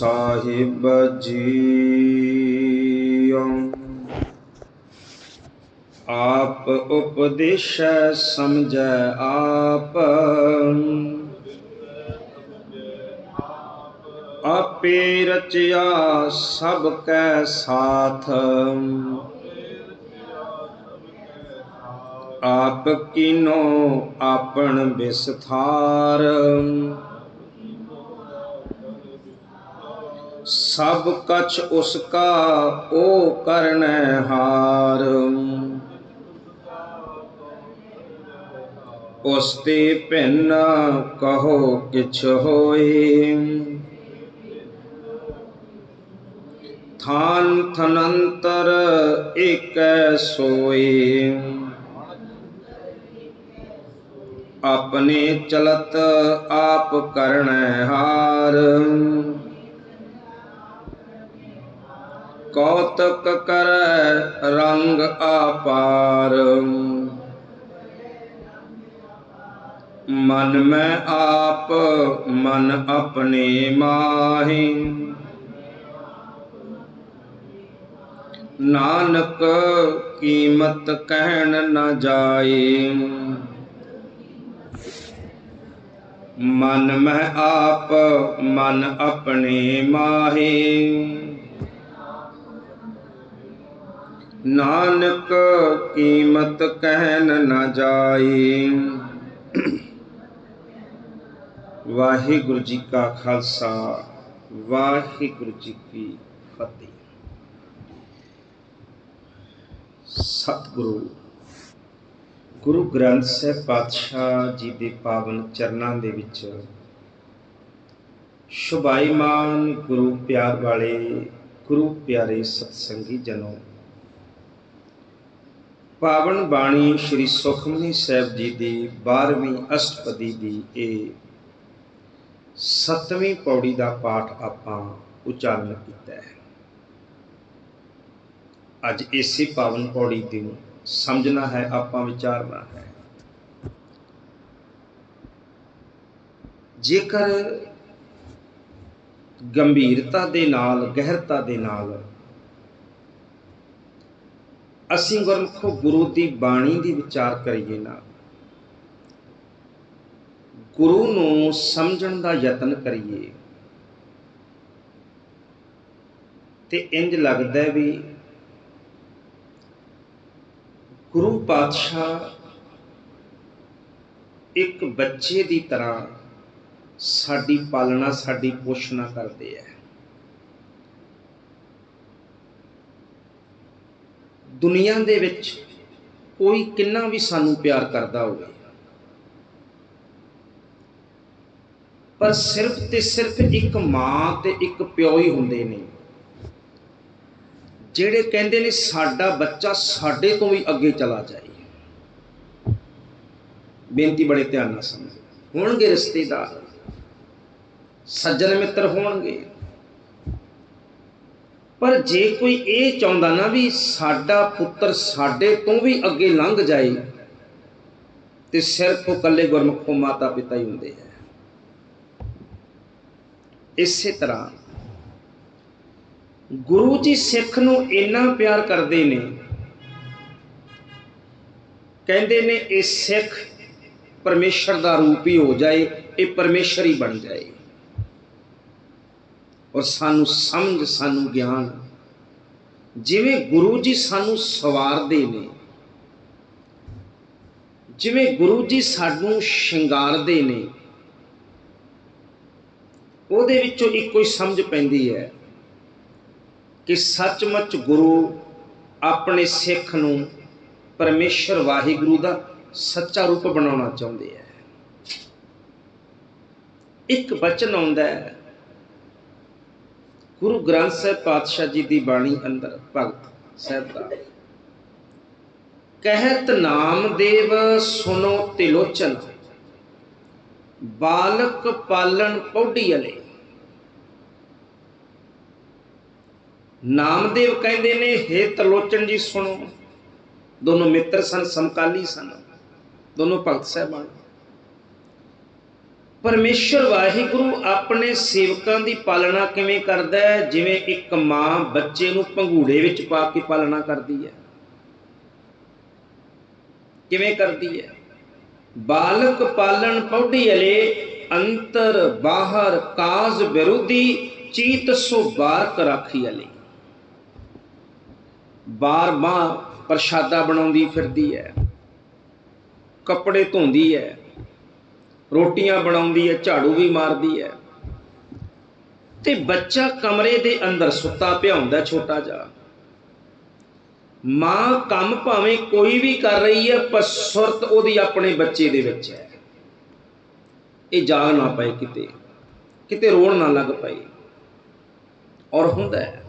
ਸਾਹਿਬ ਜੀ ਆਪ ਉਪਦੇਸ਼ੈ ਸਮਝੈ ਆਪ ਆਪੇ ਰਚਿਆ ਸਭ ਕੈ ਸਾਥ ਆਪ ਕੀਨੋ ਆਪਣ ਵਿਸਥਾਰ ਸਭ ਕਛ ਉਸ ਕਾ ਓ ਕਰਨੈ ਹਾਰ ਉਸ ਤੇ ਭਿੰਨ ਕਹੋ ਕਿਛ ਹੋਏ ਥਾਨ ਥਨੰਤਰ ਏਕੈ ਸੋਏ ਆਪਣੇ ਚਲਤ ਆਪ ਕੌਤਕ ਕਰੈ ਰੰਗ ਆਪਾਰ। ਮਨ ਮੈਂ ਆਪ, ਮਨ ਆਪਣੇ ਮਾਹੀ। ਨਾਨਕ ਕੀਮਤ ਕਹਿਣ ਨਾ ਜਾਏ ਮਨ ਮੈਂ ਆਪ, ਮਨ ਆਪਣੇ ਮਾਹੀ। ਨਾਨਕ ਕੀਮਤ ਕਹਿਨ ਨਾ ਜਾਏ। ਵਾਹਿਗੁਰੂ ਜੀ ਕਾ ਖਾਲਸਾ, ਵਾਹਿਗੁਰੂ ਜੀ ਕੀ ਫਤਿਹ। ਸਤਿਗੁਰੂ, ਗੁਰੂ ਗ੍ਰੰਥ ਸਾਹਿਬ ਪਾਤਸ਼ਾਹ ਜੀ ਦੇ ਪਾਵਨ ਚਰਨਾਂ ਦੇ ਵਿੱਚ ਸ਼ੁਭਾਈਮਾਨ ਗੁਰੂ ਪਿਆਰ ਵਾਲੇ, ਗੁਰੂ ਪਿਆਰੇ ਸਤਸੰਗੀ ਜਨੋ ਪਾਵਨ ਬਾਣੀ ਸ੍ਰੀ ਸੁਖਮਨੀ ਸਾਹਿਬ ਜੀ ਦੀ 12ਵੀਂ ਅਸ਼ਟਪਦੀ ਦੀ ਇਹ 7ਵੀਂ ਪੌੜੀ ਦਾ ਪਾਠ ਆਪਾਂ ਉਚਾਰਨ ਕੀਤਾ ਹੈ। ਅੱਜ ਇਸੇ ਪਾਵਨ ਪੌੜੀ ਨੂੰ ਸਮਝਣਾ ਹੈ, ਆਪਾਂ ਵਿਚਾਰਨਾ ਹੈ। ਜੇਕਰ ਗੰਭੀਰਤਾ ਦੇ ਨਾਲ, ਗਹਿਰਤਾ ਦੇ ਨਾਲ ਅਸੀਂ ਗੁਰਮੁਖੋ ਗੁਰੂ ਦੀ ਬਾਣੀ ਦੀ ਵਿਚਾਰ ਕਰੀਏ ਨਾ। ਗੁਰੂ ਨੂੰ ਸਮਝਣ ਦਾ ਯਤਨ ਕਰੀਏ। ਤੇ ਇੰਜ ਲੱਗਦਾ ਵੀ ਗੁਰੂ ਪਾਤਸ਼ਾਹ ਇੱਕ ਬੱਚੇ ਦੀ ਤਰ੍ਹਾਂ ਸਾਡੀ ਪਾਲਣਾ, ਸਾਡੀ ਪੋਸ਼ਣਾ ਕਰਦੇ ਆ। ਦੁਨੀਆ ਦੇ ਵਿੱਚ ਕੋਈ ਕਿੰਨਾ ਵੀ ਸਾਨੂੰ ਪਿਆਰ ਕਰਦਾ ਹੋਵੇ। ਪਰ ਸਿਰਫ ਤੇ ਸਿਰਫ ਇੱਕ ਮਾਂ ਤੇ ਇੱਕ ਪਿਓ ਹੀ ਹੁੰਦੇ ਨੇ। ਜਿਹੜੇ ਕਹਿੰਦੇ ਨੇ ਸਾਡਾ ਬੱਚਾ ਸਾਡੇ ਤੋਂ ਵੀ ਅੱਗੇ ਚਲਾ ਜਾਏ। ਬੇਨਤੀ ਬੜੇ ਧਿਆਨ ਨਾਲ ਸਮਝੋ। ਹੋਣਗੇ ਰਿਸ਼ਤੇਦਾਰ। ਸੱਜਣ ਮਿੱਤਰ ਹੋਣਗੇ। ਪਰ ਜੇ ਕੋਈ ਇਹ ਚਾਹੁੰਦਾ ਨਾ ਵੀ ਸਾਡਾ ਪੁੱਤਰ ਸਾਡੇ ਤੋਂ ਵੀ ਅੱਗੇ ਲੰਘ ਜਾਏ, ਤੇ ਸਿਰਫ ਉਹ ਇਕੱਲੇ ਗੁਰਮੁਖੋਂ ਮਾਤਾ ਪਿਤਾ ਹੀ ਹੁੰਦੇ ਹੈ ਇਸੇ ਤਰ੍ਹਾਂ ਗੁਰੂ ਜੀ ਸਿੱਖ ਨੂੰ ਇੰਨਾ ਪਿਆਰ ਕਰਦੇ ਨੇ, ਕਹਿੰਦੇ ਨੇ ਇਹ ਸਿੱਖ ਪਰਮੇਸ਼ਰ ਦਾ ਰੂਪ ਹੀ ਹੋ ਜਾਏ, ਇਹ ਪਰਮੇਸ਼ਰ ਹੀ ਬਣ ਜਾਏ। ਔਰ ਸਾਨੂੰ ਸਮਝ, ਸਾਨੂੰ ਗਿਆਨ। ਜਿਵੇਂ ਗੁਰੂ ਜੀ ਸਾਨੂੰ ਸਵਾਰਦੇ ਨੇ, ਜਿਵੇਂ ਗੁਰੂ ਜੀ ਸਾਨੂੰ ਸ਼ਿੰਗਾਰਦੇ ਨੇ, ਉਹਦੇ ਵਿੱਚੋਂ ਇੱਕੋ ਹੀ ਸਮਝ ਪੈਂਦੀ ਹੈ ਕਿ ਸੱਚਮੁੱਚ ਗੁਰੂ ਆਪਣੇ ਸਿੱਖ ਨੂੰ ਪਰਮੇਸ਼ਰ ਵਾਹਿਗੁਰੂ ਦਾ ਸੱਚਾ ਰੂਪ ਬਣਾਉਣਾ ਚਾਹੁੰਦੇ ਹੈ। ਇੱਕ ਬਚਨ ਆਉਂਦਾ ਹੈ ਗੁਰੂ ਗ੍ਰੰਥ ਸਾਹਿਬ ਪਾਤਸ਼ਾਹ ਜੀ ਦੀ ਬਾਣੀ ਅੰਦਰ ਭਗਤ ਸਾਹਿਬ ਦਾ। ਕਹਿਤ ਨਾਮਦੇਵ ਸੁਨੋ ਤਿਲੋਚਨ ਬਾਲਕ ਪਾਲਣ ਪੌੜੀ ਅਲੇ। ਨਾਮਦੇਵ ਕਹਿੰਦੇ ਨੇ, ਹੇ ਤਲੋਚਨ ਜੀ ਸੁਣੋ। ਦੋਨੋਂ ਮਿੱਤਰ ਸਨ, ਸਮਕਾਲੀ ਸਨ। ਦੋਨੋਂ ਭਗਤ ਸਾਹਿਬਾਨ। ਪਰਮੇਸ਼ਰ ਵਾਹਿਗੁਰੂ ਆਪਣੇ ਸੇਵਕਾਂ ਦੀ ਪਾਲਣਾ ਕਿਵੇਂ ਕਰਦਾ ਹੈ? ਜਿਵੇਂ ਇੱਕ ਮਾਂ ਬੱਚੇ ਨੂੰ ਪੰਘੂੜੇ ਵਿੱਚ ਪਾ ਕੇ ਪਾਲਣਾ ਕਰਦੀ ਹੈ। ਕਿਵੇਂ ਕਰਦੀ ਹੈ? ਬਾਲਕ ਪਾਲਣ ਪੌੜੀ ਅਲੇ, ਅੰਤਰ ਬਾਹਰ ਕਾਜ ਵਿਰੋਧੀ, ਚੀਤ ਸੋ ਬਾਰਕ ਰਾਖੀ ਅਲੇ। ਬਾਰ ਬਾਰ ਪ੍ਰਸ਼ਾਦਾ ਬਣਾਉਂਦੀ ਫਿਰਦੀ ਹੈ। ਕੱਪੜੇ ਧੋਂਦੀ ਹੈ। ਰੋਟੀਆਂ ਬਣਾਉਂਦੀ ਹੈ, ਝਾੜੂ ਵੀ ਮਾਰਦੀ ਹੈ। ਤੇ ਬੱਚਾ ਕਮਰੇ ਦੇ ਅੰਦਰ ਸੁੱਤਾ ਪਿਆ ਹੁੰਦਾ ਛੋਟਾ ਜਿਹਾ। ਮਾਂ ਕੰਮ ਭਾਵੇਂ ਕੋਈ ਵੀ ਕਰ ਰਹੀ ਹੈ, ਪਰ ਸੁਰਤ ਉਹਦੀ ਆਪਣੇ ਬੱਚੇ ਦੇ ਵਿੱਚ ਹੈ। ਇਹ ਜਾਗ ਨਾ ਪਏ ਕਿਤੇ। ਕਿਤੇ ਰੋਣ ਨਾ ਲੱਗ ਪਏ। ਔਰ ਹੁੰਦਾ ਹੈ,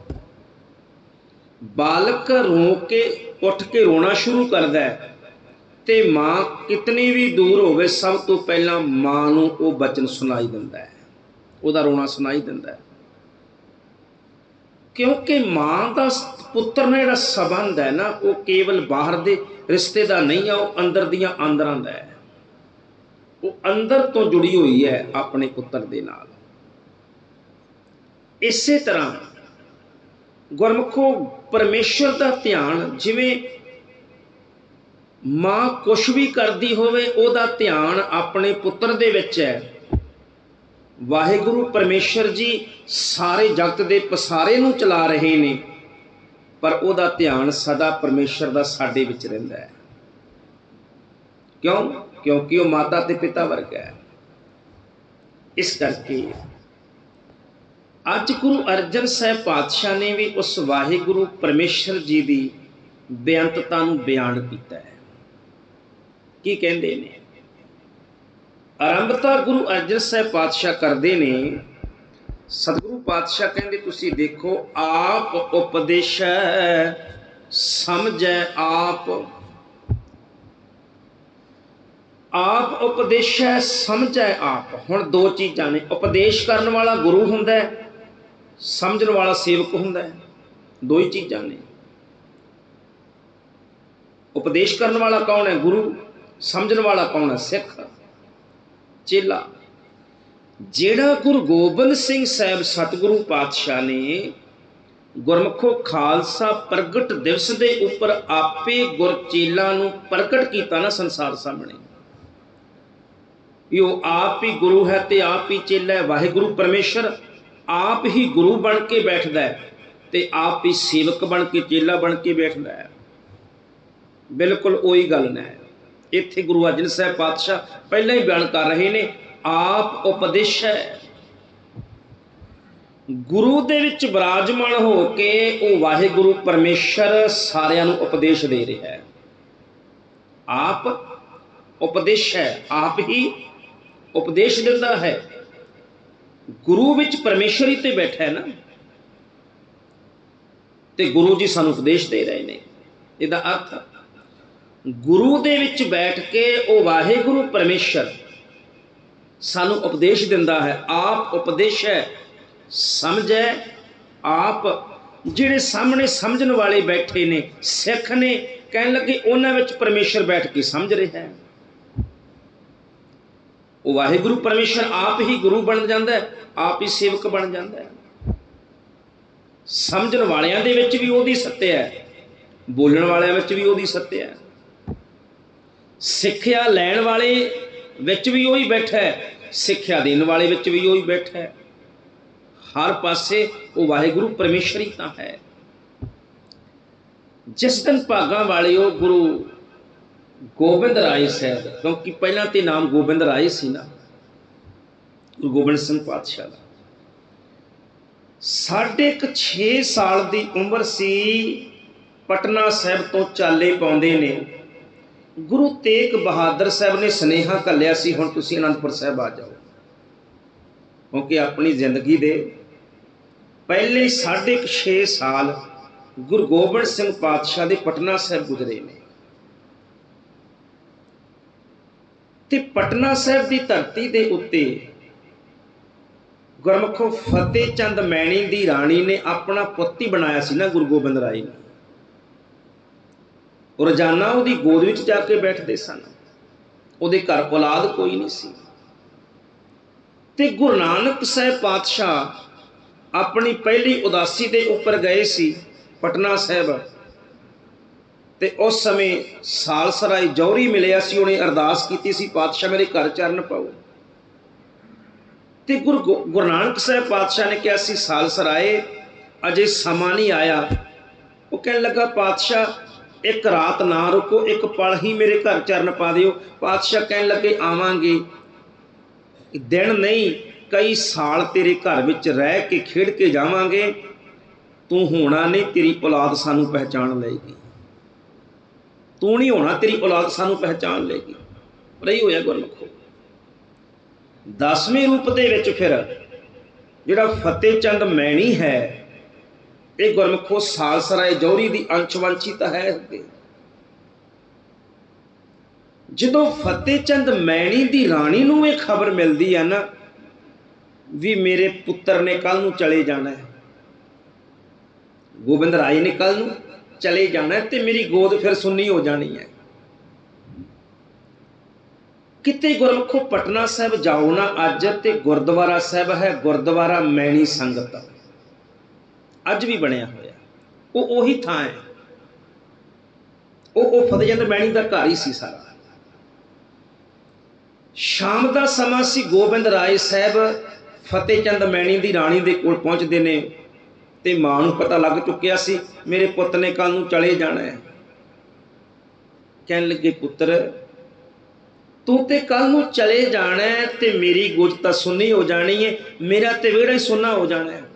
ਬਾਲਕ ਰੋ ਕੇ, ਉੱਠ ਕੇ ਰੋਣਾ ਸ਼ੁਰੂ ਕਰਦਾ ਹੈ। ਤੇ ਮਾਂ ਕਿਤਨੀ ਵੀ ਦੂਰ ਹੋਵੇ, ਸਭ ਤੋਂ ਪਹਿਲਾਂ ਮਾਂ ਨੂੰ ਉਹ ਬਚਨ ਸੁਣਾਈ ਦਿੰਦਾ ਹੈ। ਉਹਦਾ ਰੋਣਾ ਸੁਣਾਈ ਦਿੰਦਾ ਹੈ। ਕਿਉਂਕਿ ਮਾਂ ਦਾ ਪੁੱਤਰ ਨਾਲ ਜਿਹੜਾ ਸਬੰਧ ਹੈ ਨਾ, ਉਹ ਕੇਵਲ ਬਾਹਰ ਦੇ ਰਿਸ਼ਤੇ ਦਾ ਨਹੀਂ ਆ, ਉਹ ਅੰਦਰ ਦੀਆਂ ਅੰਦਰਾਂ ਦਾ ਹੈ। ਉਹ ਅੰਦਰ ਤੋਂ ਜੁੜੀ ਹੋਈ ਹੈ ਆਪਣੇ ਪੁੱਤਰ ਦੇ ਨਾਲ। ਇਸੇ ਤਰ੍ਹਾਂ ਗੁਰਮੁਖੋ ਪਰਮੇਸ਼ਰ ਦਾ ਧਿਆਨ ਜਿਵੇਂ ਮਾਂ ਕੁਛ ਵੀ ਕਰਦੀ ਹੋਵੇ, ਉਹਦਾ ਧਿਆਨ ਆਪਣੇ ਪੁੱਤਰ ਦੇ ਵਿੱਚ ਹੈ। ਵਾਹਿਗੁਰੂ ਪਰਮੇਸ਼ਰ ਜੀ ਸਾਰੇ ਜਗਤ ਦੇ ਪਸਾਰੇ ਨੂੰ ਚਲਾ ਰਹੇ ਨੇ, ਪਰ ਉਹਦਾ ਧਿਆਨ ਸਦਾ ਪਰਮੇਸ਼ਰ ਦਾ ਸਾਡੇ ਵਿੱਚ ਰਹਿੰਦਾ ਹੈ। ਕਿਉਂ? ਕਿਉਂਕਿ ਉਹ ਮਾਤਾ ਤੇ ਪਿਤਾ ਵਰਗਾ ਹੈ। ਇਸ ਕਰਕੇ ਅੱਜ ਗੁਰੂ ਅਰਜਨ ਸਾਹਿਬ ਪਾਤਸ਼ਾਹ ਨੇ ਵੀ ਉਸ ਵਾਹਿਗੁਰੂ ਪਰਮੇਸ਼ਰ ਜੀ ਦੀ ਬੇਅੰਤਤਾ ਨੂੰ ਬਿਆਨ ਕੀਤਾ ਹੈ। ਕੀ ਕਹਿੰਦੇ ਨੇ? ਆਰੰਭਤਾ ਗੁਰੂ ਅਰਜਨ ਸਾਹਿਬ ਪਾਤਸ਼ਾਹ ਕਰਦੇ ਨੇ। ਸਤਿਗੁਰੂ ਪਾਤਸ਼ਾਹ ਕਹਿੰਦੇ, ਤੁਸੀਂ ਦੇਖੋ, ਆਪ ਉਪਦੇਸ਼ੈ, ਸਮਝੈ ਆਪ। ਆਪ ਉਪਦੇਸ਼ੈ, ਸਮਝੈ ਆਪ। ਹੁਣ ਦੋ ਚੀਜ਼ਾਂ ਨੇ। ਉਪਦੇਸ਼ ਕਰਨ ਵਾਲਾ ਗੁਰੂ ਹੁੰਦਾ ਹੈ, ਸਮਝਣ ਵਾਲਾ ਸੇਵਕ ਹੁੰਦਾ ਹੈ। ਦੋ ਹੀ ਚੀਜ਼ਾਂ ਨੇ। ਉਪਦੇਸ਼ ਕਰਨ ਵਾਲਾ ਕੌਣ ਹੈ? ਗੁਰੂ। ਸਮਝਣ ਵਾਲਾ ਕੌਣ ਹੈ? ਸਿੱਖ। ਚੇਲਾ। ਜਿਹੜਾ ਗੁਰੂ ਗੋਬਿੰਦ ਸਿੰਘ ਸਾਹਿਬ ਸਤਿਗੁਰੂ ਪਾਤਸ਼ਾਹ ਨੇ ਗੁਰਮਖੋ ਖਾਲਸਾ ਪ੍ਰਗਟ ਦਿਵਸ ਦੇ ਉੱਪਰ ਆਪੇ ਗੁਰਚੇਲਾ ਨੂੰ ਪ੍ਰਗਟ ਕੀਤਾ ਨਾ ਸੰਸਾਰ ਸਾਹਮਣੇ। ਇਹ ਆਪ ਹੀ ਗੁਰੂ ਹੈ ਤੇ ਆਪ ਹੀ ਚੇਲਾ ਹੈ, ਵਾਹਿਗੁਰੂ ਪਰਮੇਸ਼ਰ। ਆਪ ਹੀ ਗੁਰੂ ਬਣ ਕੇ ਬੈਠਦਾ ਹੈ ਤੇ ਆਪ ਹੀ ਸੇਵਕ ਬਣ ਕੇ, ਚੇਲਾ ਬਣ ਕੇ ਬੈਠਦਾ ਹੈ। ਬਿਲਕੁਲ ਉਹੀ ਗੱਲ ਨਾ ਹੈ। ਇੱਥੇ ਗੁਰੂ ਅਰਜਨ ਸਾਹਿਬ ਪਾਤਸ਼ਾਹ ਪਹਿਲਾਂ ਹੀ ਬਿਆਨ ਕਰ ਰਹੇ ਨੇ, ਆਪ ਉਪਦੇਸ਼ ਹੈ। ਗੁਰੂ ਦੇ ਵਿੱਚ ਬਿਰਾਜਮਾਨ ਹੋ ਕੇ ਉਹ ਵਾਹਿਗੁਰੂ ਪਰਮੇਸ਼ਰ ਸਾਰਿਆਂ ਨੂੰ ਉਪਦੇਸ਼ ਦੇ ਰਿਹਾ ਹੈ। ਆਪ ਉਪਦੇਸ਼ ਹੈ, ਆਪ ਹੀ ਉਪਦੇਸ਼ ਦਿੰਦਾ ਹੈ। ਗੁਰੂ ਵਿੱਚ ਪਰਮੇਸ਼ਰ ਹੀ ਤੇ ਬੈਠਾ ਹੈ ਨਾ। ਤੇ ਗੁਰੂ ਜੀ ਸਾਨੂੰ ਉਪਦੇਸ਼ ਦੇ ਰਹੇ ਨੇ। ਇਹਦਾ ਅਰਥ ਗੁਰੂ ਦੇ ਵਿੱਚ ਬੈਠ ਕੇ ਉਹ ਵਾਹਿਗੁਰੂ ਪਰਮੇਸ਼ਰ ਸਾਨੂੰ ਉਪਦੇਸ਼ ਦਿੰਦਾ ਹੈ, ਆਪ ਉਪਦੇਸ਼ ਹੈ, ਸਮਝੈ, ਆਪ ਜਿਹੜੇ ਸਾਹਮਣੇ ਸਮਝਣ ਵਾਲੇ ਬੈਠੇ ਨੇ, ਸਿੱਖ ਨੇ, ਕਹਿਣ ਲੱਗੇ ਉਹਨਾਂ ਵਿੱਚ ਪਰਮੇਸ਼ਰ ਬੈਠ ਕੇ ਸਮਝ ਰਿਹਾ ਹੈ। ਉਹ ਵਾਹਿਗੁਰੂ ਪਰਮੇਸ਼ਰ ਆਪ ਹੀ ਗੁਰੂ ਬਣ ਜਾਂਦਾ ਹੈ, ਆਪ ਹੀ ਸੇਵਕ ਬਣ ਜਾਂਦਾ ਹੈ। ਸਮਝਣ ਵਾਲਿਆਂ ਦੇ ਵਿੱਚ ਵੀ ਉਹਦੀ ਸੱਤਿਆ ਹੈ, ਬੋਲਣ ਵਾਲਿਆਂ ਵਿੱਚ ਵੀ ਉਹਦੀ ਸੱਤਿਆ ਹੈ। ਸਿੱਖਿਆ ਲੈਣ ਵਾਲੇ ਵਿੱਚ ਵੀ ਉਹੀ ਬੈਠਾ ਹੈ, ਸਿੱਖਿਆ ਦੇਣ ਵਾਲੇ ਵਿੱਚ ਵੀ ਉਹੀ ਬੈਠਾ ਹੈ। ਹਰ ਪਾਸੇ ਉਹ ਵਾਹਿਗੁਰੂ ਪਰਮੇਸ਼ਰ ਹੀ ਤਾਂ ਹੈ। ਜਿਸ ਦਿਨ ਭਾਗਾਂ ਵਾਲੇ ਉਹ ਗੁਰੂ ਗੋਬਿੰਦ ਰਾਏ ਸਾਹਿਬ, ਕਿਉਂਕਿ ਪਹਿਲਾਂ ਤੇ ਨਾਮ ਗੋਬਿੰਦ ਰਾਏ ਸੀ ਨਾ, ਗੁਰੂ ਗੋਬਿੰਦ ਸਿੰਘ ਪਾਤਸ਼ਾਹ ਦਾ। ਸਾਢੇ ਕੁ 6 ਸਾਲ ਦੀ ਉਮਰ ਸੀ, ਪਟਨਾ ਸਾਹਿਬ ਤੋਂ ਚਾਲੇ ਪਾਉਂਦੇ ਨੇ। ਗੁਰੂ ਤੇਗ ਬਹਾਦਰ ਸਾਹਿਬ ਨੇ ਸਨੇਹਾ ਕੱਲਿਆ ਸੀ, ਹੁਣ ਤੁਸੀਂ ਅਨੰਦਪੁਰ ਸਾਹਿਬ ਆ ਜਾਓ। ਕਿਉਂਕਿ ਆਪਣੀ ਜ਼ਿੰਦਗੀ ਦੇ ਪਹਿਲੇ ਸਾਢੇ ਕੁ 6 ਸਾਲ ਗੁਰੂ ਗੋਬਿੰਦ ਸਿੰਘ ਪਾਤਸ਼ਾਹ ਦੇ ਪਟਨਾ ਸਾਹਿਬ ਗੁਜ਼ਰੇ ਨੇ। ਤੇ ਪਟਨਾ ਸਾਹਿਬ ਦੀ ਧਰਤੀ ਦੇ ਉੱਤੇ ਗੁਰਮੁਖੋ ਫਤਿਹ ਚੰਦ ਮੈਣੀ ਦੀ ਰਾਣੀ ਨੇ ਆਪਣਾ ਪੁੱਤ ਹੀ ਬਣਾਇਆ ਸੀ ਨਾ ਗੁਰੂ ਗੋਬਿੰਦ ਰਾਏ ਨੂੰ। ਰੋਜ਼ਾਨਾ ਉਹਦੀ ਗੋਦ ਵਿੱਚ ਜਾ ਕੇ ਬੈਠਦੇ ਸਨ। ਉਹਦੇ ਘਰ ਔਲਾਦ ਕੋਈ ਨਹੀਂ ਸੀ। ਤੇ ਗੁਰੂ ਨਾਨਕ ਸਾਹਿਬ ਪਾਤਸ਼ਾਹ ਆਪਣੀ ਪਹਿਲੀ ਉਦਾਸੀ ਦੇ ਉੱਪਰ ਗਏ ਸੀ ਪਟਨਾ ਸਾਹਿਬ। ਤੇ ਉਸ ਸਮੇਂ ਸਾਲਸਰਾਏ ਜੌਹਰੀ ਮਿਲਿਆ ਸੀ, ਉਹਨੇ ਅਰਦਾਸ ਕੀਤੀ ਸੀ, ਪਾਤਸ਼ਾਹ, ਮੇਰੇ ਘਰ ਚਰਨ ਪਾਓ। ਤੇ ਗੁਰੂ ਗੋ- ਗੁਰੂ ਨਾਨਕ ਸਾਹਿਬ ਪਾਤਸ਼ਾਹ ਨੇ ਕਿਹਾ ਸੀ, ਸਾਲਸਰਾਏ, ਅਜੇ ਸਮਾਂ ਨਹੀਂ ਆਇਆ। ਉਹ ਕਹਿਣ ਲੱਗਾ, ਪਾਤਸ਼ਾਹ ਇੱਕ ਰਾਤ ਨਾ ਰੁਕੋ, ਇੱਕ ਪਲ ਹੀ ਮੇਰੇ ਘਰ ਚਰਨ ਪਾ ਦਿਓ। ਪਾਤਸ਼ਾਹ ਕਹਿਣ ਲੱਗੇ, ਆਵਾਂਗੇ। ਦਿਨ ਨਹੀਂ, ਕਈ ਸਾਲ ਤੇਰੇ ਘਰ ਵਿੱਚ ਰਹਿ ਕੇ, ਖੇਡ ਕੇ ਜਾਵਾਂਗੇ। ਤੂੰ ਹੋਣਾ ਨਹੀਂ, ਤੇਰੀ ਔਲਾਦ ਸਾਨੂੰ ਪਹਿਚਾਣ ਲਏਗੀ। ਤੂੰ ਨਹੀਂ ਹੋਣਾ, ਤੇਰੀ ਔਲਾਦ ਸਾਨੂੰ ਪਹਿਚਾਣ ਲਏਗੀ। ਰਹੀ ਹੋਇਆ ਗੁਰਮੁਖੋ। ਦਸਵੇਂ ਰੂਪ ਦੇ ਵਿੱਚ ਫਿਰ ਜਿਹੜਾ ਫਤਿਹ ਚੰਦ ਮੈਣੀ ਹੈ ਇਹ ਗੁਰਮੁਖੋ ਸਾਲਸਰਾਏ ਜੌਹਰੀ ਦੀ ਅੰਸ਼ਵੰਸ਼ੀ ਤਾਂ ਹੈ ਅੱਗੇ। ਜਦੋਂ ਫਤਿਹ ਚੰਦ ਮੈਣੀ ਦੀ ਰਾਣੀ ਨੂੰ ਇਹ ਖਬਰ ਮਿਲਦੀ ਹੈ ਨਾ ਵੀ ਮੇਰੇ ਪੁੱਤਰ ਨੇ ਕੱਲ ਨੂੰ ਚਲੇ ਜਾਣਾ ਹੈ। ਗੋਬਿੰਦ ਰਾਏ ਨੇ ਕੱਲ ਨੂੰ ਚਲੇ ਜਾਣਾ ਤੇ ਮੇਰੀ ਗੋਦ ਫਿਰ ਸੁੰਨੀ ਹੋ ਜਾਣੀ ਹੈ। ਕਿਤੇ ਗੁਰਮੁਖੋ ਪਟਨਾ ਸਾਹਿਬ ਜਾਓ ਨਾ ਅੱਜ ਤੇ ਗੁਰਦੁਆਰਾ ਸਾਹਿਬ ਹੈ, ਗੁਰਦੁਆਰਾ ਮੈਣੀ ਸੰਗਤ। ਅੱਜ ਵੀ ਬਣਿਆ ਹੋਇਆ। ਉਹ ਉਹੀ ਥਾਂ ਹੈ। ਉਹ ਉਹ ਫਤਿਹਜੰਦ ਮੈਣੀ ਦਾ ਘਰ ਹੀ ਸੀ ਸਾਰਾ। ਸ਼ਾਮ ਦਾ ਸਮਾਂ ਸੀ, ਗੋਬਿੰਦ ਰਾਏ ਸਾਹਿਬ ਫਤਿਹਚੰਦ ਮੈਣੀ ਦੀ ਰਾਣੀ ਦੇ ਕੋਲ ਪਹੁੰਚਦੇ ਨੇ ਤੇ ਮਾਂ ਨੂੰ ਪਤਾ ਲੱਗ ਚੁੱਕਿਆ ਸੀ, ਮੇਰੇ ਪੁੱਤ ਨੇ ਕੱਲ ਨੂੰ ਚਲੇ ਜਾਣਾ ਹੈ। ਕਹਿਣ ਲੱਗੇ, ਪੁੱਤਰ, ਤੂੰ ਤੇ ਕੱਲ ਨੂੰ ਚਲੇ ਜਾਣਾ ਤੇ ਮੇਰੀ ਗੁੱਜ ਤਾਂ ਸੁੰਨੀ ਹੋ ਜਾਣੀ ਹੈ, ਮੇਰਾ ਤੇ ਵਿਹੜਾ ਹੀ ਸੁੰਨਾ ਹੋ ਜਾਣਾ ਹੈ।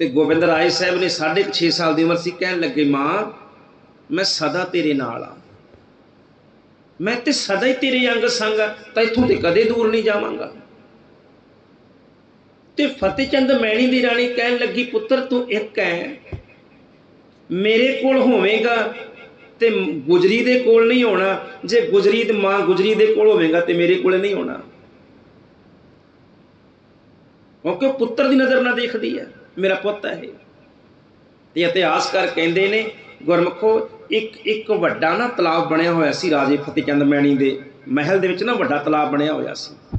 ਤੇ ਗੋਬਿੰਦ ਰਾਏ ਸਾਹਿਬ ਨੇ 6.5 ਸਾਲ ਦੀ ਉਮਰ ਸੀ, ਕਹਿਣ ਲੱਗੇ, ਮਾਂ, ਮੈਂ ਸਦਾ ਤੇਰੇ ਨਾਲ ਆ। ਮੈਂ ਤੇ ਸਦਾ ਹੀ ਤੇਰੇ ਅੰਗ ਸੰਗ ਆ, ਤਾਂ ਇੱਥੋਂ ਤੇ ਕਦੇ ਦੂਰ ਨਹੀਂ ਜਾਵਾਂਗਾ। ਤੇ ਫਤਿਹ ਚੰਦ ਮੈਣੀ ਦੀ ਰਾਣੀ ਕਹਿਣ ਲੱਗੀ, ਪੁੱਤਰ, ਤੂੰ ਇੱਕ ਹੈ ਮੇਰੇ ਕੋਲ ਹੋਵੇਗਾ ਤੇ ਗੁਜਰੀ ਦੇ ਕੋਲ ਨਹੀਂ ਹੋਣਾ ਜੇ ਗੁਜਰੀ ਤੇ ਮਾਂ ਗੁਜਰੀ ਦੇ ਕੋਲ ਹੋਵੇਗਾ ਤੇ ਮੇਰੇ ਕੋਲ ਨਹੀਂ ਹੋਣਾ ਕਿਉਂਕਿ ਉਹ ਪੁੱਤਰ ਦੀ ਨਜ਼ਰ ਨਾਲ ਦੇਖਦੀ ਹੈ ਮੇਰਾ ਪੁੱਤ ਹੈ ਇਹ। ਤੇ ਇਤਿਹਾਸਕਾਰ ਕਹਿੰਦੇ ਨੇ, ਗੁਰਮਖੋ, ਇੱਕ ਇੱਕ ਵੱਡਾ ਨਾ ਤਲਾਬ ਬਣਿਆ ਹੋਇਆ ਸੀ ਰਾਜੇ ਫਤਿਹ ਚੰਦ ਮੈਣੀ ਦੇ ਮਹਿਲ ਦੇ ਵਿੱਚ ਨਾ ਵੱਡਾ ਤਲਾਬ ਬਣਿਆ ਹੋਇਆ ਸੀ।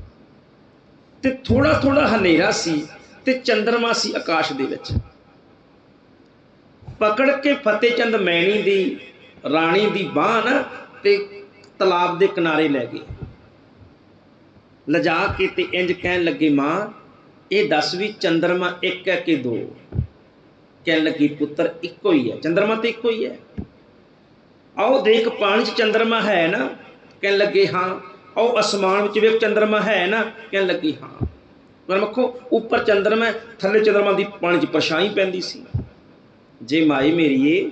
ਤੇ ਥੋੜਾ ਥੋੜਾ ਹਨੇਰਾ ਸੀ ਤੇ ਚੰਦਰਮਾ ਸੀ ਆਕਾਸ਼ ਦੇ ਵਿੱਚ। ਪਕੜ ਕੇ ਫਤਿਹ ਚੰਦ ਮੈਣੀ ਦੀ, ਰਾਣੀ ਦੀ ਬਾਹ ਨਾ ਤੇ ਤਲਾਬ ਦੇ ਕਿਨਾਰੇ ਲੈ ਗਏ। ਲਜਾ ਕੇ ਤੇ ਇੰਜ ਕਹਿਣ ਲੱਗੇ, ਮਾਂ ਇਹ ਦੱਸ ਵੀ ਚੰਦਰਮਾ ਇੱਕ ਹੈ ਕਿ ਦੋ? ਕਹਿਣ ਲੱਗੀ ਪੁੱਤਰ, ਇੱਕੋ ਹੀ ਹੈ। ਚੰਦਰਮਾ ਤੇ ਇੱਕੋ ਹੀ ਹੈ। ਆਓ ਦੇਖ, ਪਾਣੀ 'ਚ ਚੰਦਰਮਾ ਹੈ ਨਾ? ਕਹਿਣ ਲੱਗੇ, ਹਾਂ। ਆਓ ਅਸਮਾਨ ਵਿੱਚ ਵੇਖ, ਚੰਦਰਮਾ ਹੈ ਨਾ? ਕਹਿਣ ਲੱਗੀ, ਹਾਂ। ਪਰ ਮੱਖੋ, ਉੱਪਰ ਚੰਦਰਮਾ ਥੱਲੇ ਚੰਦਰਮਾ ਦੀ ਪਾਣੀ 'ਚ ਪਰਛਾਈ ਪੈਂਦੀ ਸੀ। ਜੇ ਮਾਈ ਮੇਰੀਏ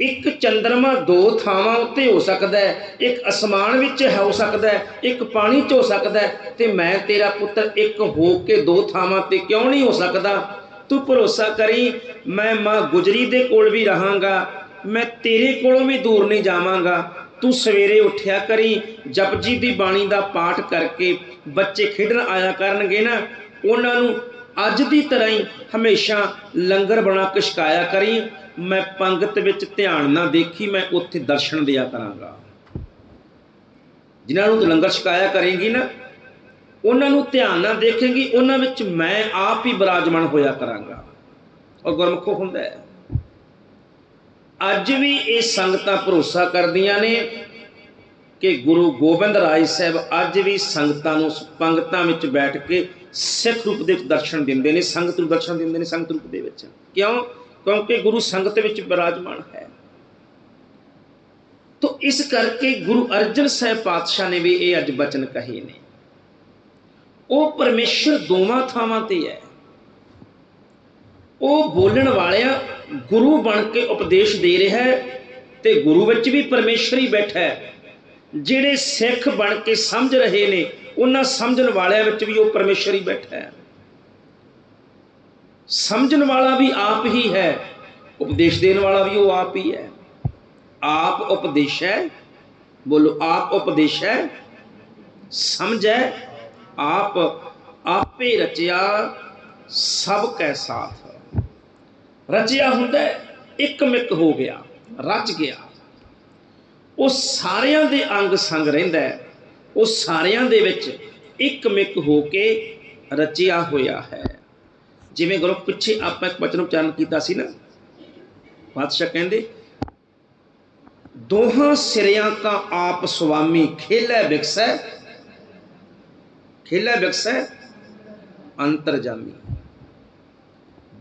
ਇੱਕ ਚੰਦਰਮਾ ਦੋ ਥਾਵਾਂ ਉੱਤੇ ਹੋ ਸਕਦਾ ਹੈ, ਇੱਕ ਅਸਮਾਨ ਵਿੱਚ ਹੋ ਸਕਦਾ ਹੈ, ਇੱਕ ਪਾਣੀ 'ਚ ਹੋ ਸਕਦਾ ਹੈ, ਤੇ ਮੈਂ ਤੇਰਾ ਪੁੱਤਰ ਇੱਕ ਹੋ ਕੇ ਦੋ ਥਾਵਾਂ ਤੇ ਕਿਉਂ ਨਹੀਂ ਹੋ ਸਕਦਾ? ਤੂੰ ਭਰੋਸਾ ਕਰੀ, ਮੈਂ ਮਾਂ ਗੁਜਰੀ ਦੇ ਕੋਲ ਵੀ ਰਹਾਂਗਾ, ਮੈਂ ਤੇਰੇ ਕੋਲੋਂ ਵੀ ਦੂਰ ਨਹੀਂ ਜਾਵਾਂਗਾ। ਤੂੰ ਸਵੇਰੇ ਉੱਠਿਆ ਕਰੀ, ਜਪਜੀ ਦੀ ਬਾਣੀ ਦਾ ਪਾਠ ਕਰਕੇ ਬੱਚੇ ਖੇਡਣ ਆਇਆ ਕਰਨਗੇ ਨਾ, ਉਹਨਾਂ ਨੂੰ ਅੱਜ ਦੀ ਤਰ੍ਹਾਂ ਹੀ ਹਮੇਸ਼ਾ ਲੰਗਰ ਬਣਾ ਕੇ ਛਕਾਇਆ ਕਰੀ ਮੈਂ ਪੰਗਤ ਵਿੱਚ ਧਿਆਨ ਨਾ ਦੇਖੀ, ਮੈਂ ਉੱਥੇ ਦਰਸ਼ਨ ਦਿਆ ਕਰਾਂਗਾ। ਜਿਨ੍ਹਾਂ ਨੂੰ ਲੰਗਰ ਛਕਾਇਆ ਕਰੇਗੀ ਨਾ, ਉਹਨਾਂ ਨੂੰ ਧਿਆਨ ਨਾਲ ਦੇਖੇਗੀ, ਉਹਨਾਂ ਵਿੱਚ ਮੈਂ ਆਪ ਹੀ ਬਿਰਾਜਮਾਨ ਹੋਇਆ ਕਰਾਂਗਾ। ਔਰ ਗੁਰਮੁਖੋ ਹੁੰਦਾ ਹੈ। ਅੱਜ ਵੀ ਇਹ ਸੰਗਤਾਂ ਭਰੋਸਾ ਕਰਦੀਆਂ ਨੇ ਕਿ ਗੁਰੂ ਗੋਬਿੰਦ ਰਾਏ ਸਾਹਿਬ ਅੱਜ ਵੀ ਸੰਗਤਾਂ ਨੂੰ, ਪੰਗਤਾਂ ਵਿੱਚ ਬੈਠ ਕੇ ਸਿੱਖ ਰੂਪ ਦੇ ਦਰਸ਼ਨ ਦਿੰਦੇ ਨੇ, ਸੰਗਤ ਨੂੰ ਦਰਸ਼ਨ ਦਿੰਦੇ ਨੇ, ਸੰਗਤ ਰੂਪ ਦੇ ਵਿੱਚ। ਕਿਉਂ? ਕਿਉਂਕਿ ਗੁਰੂ ਸੰਗਤ ਵਿੱਚ ਬਿਰਾਜਮਾਨ ਹੈ। ਤੋ ਇਸ ਕਰਕੇ ਗੁਰੂ ਅਰਜਨ ਸਾਹਿਬ ਪਾਤਸ਼ਾਹ ਨੇ ਵੀ ਇਹ ਅੱਜ ਬਚਨ ਕਹੇ ਨੇ। ਉਹ ਪਰਮੇਸ਼ਰ ਦੋਵਾਂ ਥਾਵਾਂ ਤੇ ਹੈ। ਉਹ ਬੋਲਣ ਵਾਲਿਆ ਗੁਰੂ ਬਣ ਕੇ ਉਪਦੇਸ਼ ਦੇ ਰਿਹਾ ਹੈ ਤੇ ਗੁਰੂ ਵਿੱਚ ਵੀ ਪਰਮੇਸ਼ਰ ਹੀ ਬੈਠਾ ਹੈ। ਜਿਹੜੇ ਸਿੱਖ ਬਣ ਕੇ ਸਮਝ ਰਹੇ ਨੇ, ਉਹਨਾਂ ਸਮਝਣ ਵਾਲਿਆਂ ਵਿੱਚ ਵੀ ਉਹ ਪਰਮੇਸ਼ਰ ਹੀ ਬੈਠਾ ਹੈ। ਸਮਝਣ ਵਾਲਾ ਵੀ ਆਪ ਹੀ ਹੈ, ਉਪਦੇਸ਼ ਦੇਣ ਵਾਲਾ ਵੀ ਉਹ ਆਪ ਹੀ ਹੈ। ਆਪ ਉਪਦੇਸ਼ ਹੈ, ਬੋਲੋ ਆਪ ਉਪਦੇਸ਼ ਹੈ, ਸਮਝ ਹੈ ਆਪ ਆਪੇ ਰਚਿਆ ਸਭ ਕੈ ਸਾਥ। ਰਚਿਆ ਹੁੰਦਾ ਇੱਕ ਮਿਕ ਹੋ ਗਿਆ, ਰਚ ਗਿਆ। ਉਹ ਸਾਰਿਆਂ ਦੇ ਅੰਗ ਸੰਗ ਰਹਿੰਦਾ ਹੈ, ਉਹ ਸਾਰਿਆਂ ਦੇ ਵਿੱਚ ਇੱਕ ਮਿਕ ਹੋ ਕੇ ਰਚਿਆ ਹੋਇਆ ਹੈ। ਜਿਵੇਂ ਗੁਰੂ ਪਿੱਛੇ ਆਪਾਂ ਇੱਕ ਬਚਨ ਉਚਾਰਨ ਕੀਤਾ ਸੀ ਨਾ ਪਾਤਸ਼ਾਹ ਕਹਿੰਦੇ, ਦੋਹਾਂ ਸਿਰਿਆਂ ਕਾ ਆਪ ਸੁਆਮੀ ਖੇਲੇ ਵਿਕਸੈ ਖੇਲੇ ਵਿਕਸੈ ਅੰਤਰਜਾਮੀ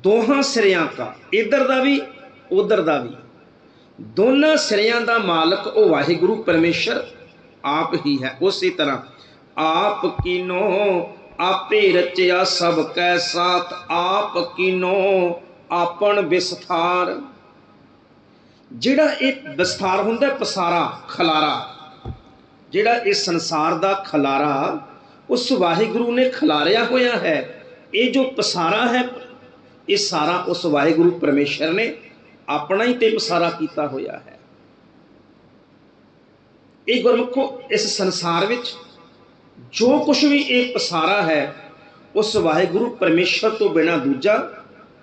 ਦੋਹਾਂ ਸਿਰਿਆਂ ਕਾ, ਇਧਰ ਦਾ ਵੀ, ਉਧਰ ਦਾ ਵੀ। ਦੋਨਾਂ ਸਿਰਿਆਂ ਦਾ ਮਾਲਕ ਉਹ ਵਾਹਿਗੁਰੂ ਪਰਮੇਸ਼ਰ ਆਪ ਹੀ ਹੈ। ਉਸੇ ਤਰ੍ਹਾਂ, ਆਪ ਕੀਨੋ ਆਪੇ ਰਚਿਆ ਸਭ ਕੈ ਸਾਥ, ਆਪ ਕੀਨੋ ਆਪਣ ਵਿਸਥਾਰ। ਜਿਹੜਾ ਇਹ ਵਿਸਥਾਰ ਹੁੰਦਾ ਪਸਾਰਾ, ਖਲਾਰਾ। ਜਿਹੜਾ ਇਸ ਸੰਸਾਰ ਦਾ ਖਲਾਰਾ, ਉਸ ਵਾਹਿਗੁਰੂ ਨੇ ਖਿਲਾਰਿਆ ਹੋਇਆ ਹੈ। ਇਹ ਜੋ ਪਸਾਰਾ ਹੈ, ਇਹ ਸਾਰਾ ਉਸ ਵਾਹਿਗੁਰੂ ਪਰਮੇਸ਼ਰ ਨੇ ਆਪਣਾ ਹੀ ਤੇ ਪਸਾਰਾ ਕੀਤਾ ਹੋਇਆ ਹੈ। ਇਹ ਗੁਰਮੁਖੋ ਇਸ ਸੰਸਾਰ ਵਿੱਚ ਜੋ ਕੁਝ ਵੀ ਇਹ ਪਸਾਰਾ ਹੈ, ਉਸ ਵਾਹਿਗੁਰੂ ਪਰਮੇਸ਼ਰ ਤੋਂ ਬਿਨਾ ਦੂਜਾ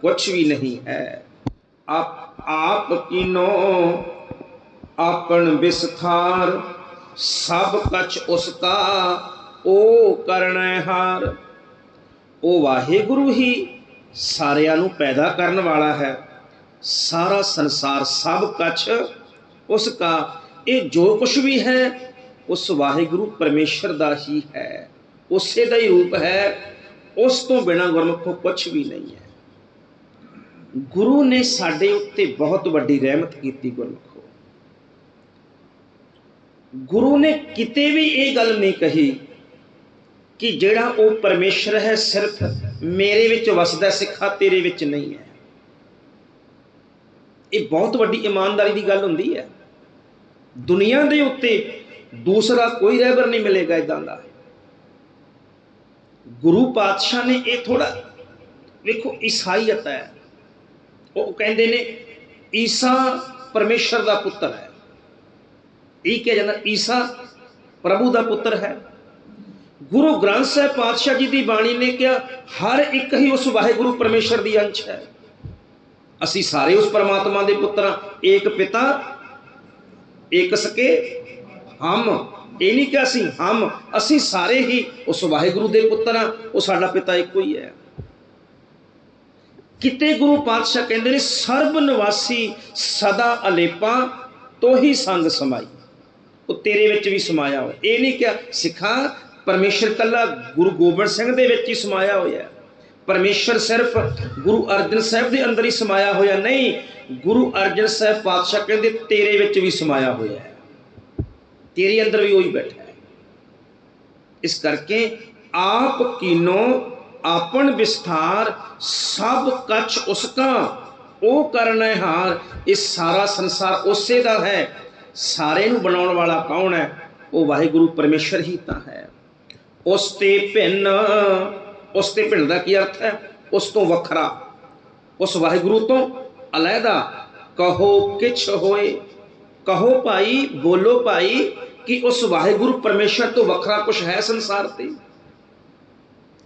ਕੁਝ ਵੀ ਨਹੀਂ ਹੈ। ਆਪ ਆਪ ਕੀਨੋ ਆਪਣ ਵਿਸਥਾਰ, ਸਭ ਕਛ ਉਸ ਉਹ ਕਰਨੈ ਹਾਰ। ਉਹ ਵਾਹਿਗੁਰੂ ਹੀ ਸਾਰਿਆਂ ਨੂੰ ਪੈਦਾ ਕਰਨ ਵਾਲਾ ਹੈ। ਸਾਰਾ ਸੰਸਾਰ ਸਭ ਕਛ ਉਸ ਕਾ। ਇਹ ਜੋ ਕੁਝ ਵੀ ਹੈ ਉਸ ਵਾਹਿਗੁਰੂ ਪਰਮੇਸ਼ਰ ਦਾ ਹੀ ਹੈ। ਉਸੇ ਦਾ ਹੀ ਰੂਪ ਹੈ। ਉਸ ਤੋਂ ਬਿਨਾ ਗੁਰਮੁਖੋ ਕੁਝ ਵੀ ਨਹੀਂ ਹੈ। ਗੁਰੂ ਨੇ ਸਾਡੇ ਉੱਤੇ ਬਹੁਤ ਵੱਡੀ ਰਹਿਮਤ ਕੀਤੀ ਗੁਰਮੁਖੋ। ਗੁਰੂ ਨੇ ਕਿਤੇ ਵੀ ਇਹ ਗੱਲ ਨਹੀਂ ਕਹੀ ਕਿ ਜਿਹੜਾ ਉਹ ਪਰਮੇਸ਼ਰ ਹੈ, ਸਿਰਫ ਮੇਰੇ ਵਿੱਚ ਵਸਦਾ ਸਿੱਖਾ ਤੇਰੇ ਵਿੱਚ ਨਹੀਂ ਹੈ। ਇਹ ਬਹੁਤ ਵੱਡੀ ਇਮਾਨਦਾਰੀ ਦੀ ਗੱਲ ਹੁੰਦੀ ਹੈ। ਦੁਨੀਆ ਦੇ ਉੱਤੇ ਦੂਸਰਾ ਕੋਈ ਰਹਿਬਰ ਨਹੀਂ ਮਿਲੇਗਾ ਇਦਾਂ ਦਾ। ਗੁਰੂ ਪਾਤਸ਼ਾਹ ਨੇ ਇਹ ਥੋੜਾ ਵੇਖੋ ਈਸਾਈਅਤ ਹੈ। ਉਹ ਕਹਿੰਦੇ ਨੇ, ਈਸਾ ਪਰਮੇਸ਼ਰ ਦਾ ਪੁੱਤਰ ਹੈ। ਇਹ ਕਿਹਾ ਜਾਂਦਾ, ਈਸਾ ਪ੍ਰਭੂ ਦਾ ਪੁੱਤਰ ਹੈ। ਗੁਰੂ ਗ੍ਰੰਥ ਸਾਹਿਬ ਪਾਤਸ਼ਾਹ ਜੀ ਦੀ ਬਾਣੀ ਨੇ ਕਿਹਾ, ਹਰ ਇੱਕ ਹੀ ਉਸ ਵਾਹਿਗੁਰੂ ਪਰਮੇਸ਼ਰ ਦੀ ਅੰਸ਼ ਹੈ। ਅਸੀਂ ਸਾਰੇ ਉਸ ਪਰਮਾਤਮਾ ਦੇ ਪੁੱਤਰ ਹਾਂ। ਏਕ ਪਿਤਾ, ਏਕ ਸਕੇ ਹਮ। ਇਹ ਨਹੀਂ ਕਿ ਅਸੀਂ ਹਮ, ਅਸੀਂ ਸਾਰੇ ਹੀ ਉਸ ਵਾਹਿਗੁਰੂ ਦੇ ਪੁੱਤਰ ਹਾਂ, ਉਹ ਸਾਡਾ ਪਿਤਾ ਇੱਕੋ ਹੀ ਹੈ। ਕਿਤੇ ਗੁਰੂ ਪਾਤਸ਼ਾਹ ਕਹਿੰਦੇ ਨੇ, ਸਰਬ ਨਿਵਾਸੀ ਸਦਾ ਅਲੇਪਾਂ ਤੋਂ ਹੀ ਸੰਗ ਸਮਾਈ। ਉਹ ਤੇਰੇ ਵਿੱਚ ਵੀ ਸਮਾਇਆ ਹੋਇਆ। ਇਹ ਨਹੀਂ ਕਿ ਸਿੱਖਾਂ ਪਰਮੇਸ਼ਰ ਕੱਲਾ ਗੁਰੂ ਗੋਬਿੰਦ ਸਿੰਘ ਦੇ ਵਿੱਚ ਹੀ ਸਮਾਇਆ ਹੋਇਆ ਹੈ। ਪਰਮੇਸ਼ਰ ਸਿਰਫ ਗੁਰੂ ਅਰਜਨ ਸਾਹਿਬ ਦੇ ਅੰਦਰ ਹੀ ਸਮਾਇਆ ਹੋਇਆ ਨਹੀਂ, ਗੁਰੂ ਅਰਜਨ ਸਾਹਿਬ ਪਾਤਸ਼ਾਹ ਕਹਿੰਦੇ ਤੇਰੇ ਵਿੱਚ ਵੀ ਸਮਾਇਆ ਹੋਇਆ ਹੈ। ਤੇਰੇ ਅੰਦਰ ਵੀ ਉਹੀ ਬੈਠਾ ਹੈ। ਇਸ ਕਰਕੇ ਆਪ ਕੀਨੋ, ਆਪਣ ਵਿਸਥਾਰ, ਸਭ ਕਛ ਉਸਕਾ ਉਹ ਕਰਨਾ ਹਾਰ, ਇਹ ਸਾਰਾ ਸੰਸਾਰ ਉਸੇ ਦਾ ਹੈ। ਸਾਰੇ ਨੂੰ ਬਣਾਉਣ ਵਾਲਾ ਕੌਣ ਹੈ? ਉਹ ਵਾਹਿਗੁਰੂ ਪਰਮੇਸ਼ਰ ਹੀ ਤਾਂ ਹੈ। ਉਸ ਤੇ ਭਿੰਨ, ਉਸ ਤੇ ਭਿੰਨ ਦਾ ਕੀ ਅਰਥ ਹੈ? ਉਸ ਤੋਂ ਵੱਖਰਾ, ਉਸ ਵਾਹਿਗੁਰੂ ਤੋਂ ਅਲੱਗਾ ਕਹੋ ਕਿਛ ਹੋਏ, ਕਹੋ ਭਾਈ, ਬੋਲੋ ਭਾਈ ਕਿ ਉਸ ਵਾਹਿਗੁਰੂ ਪਰਮੇਸ਼ਰ ਤੋਂ ਵੱਖਰਾ ਕੁਝ ਹੈ ਸੰਸਾਰ ਤੇ?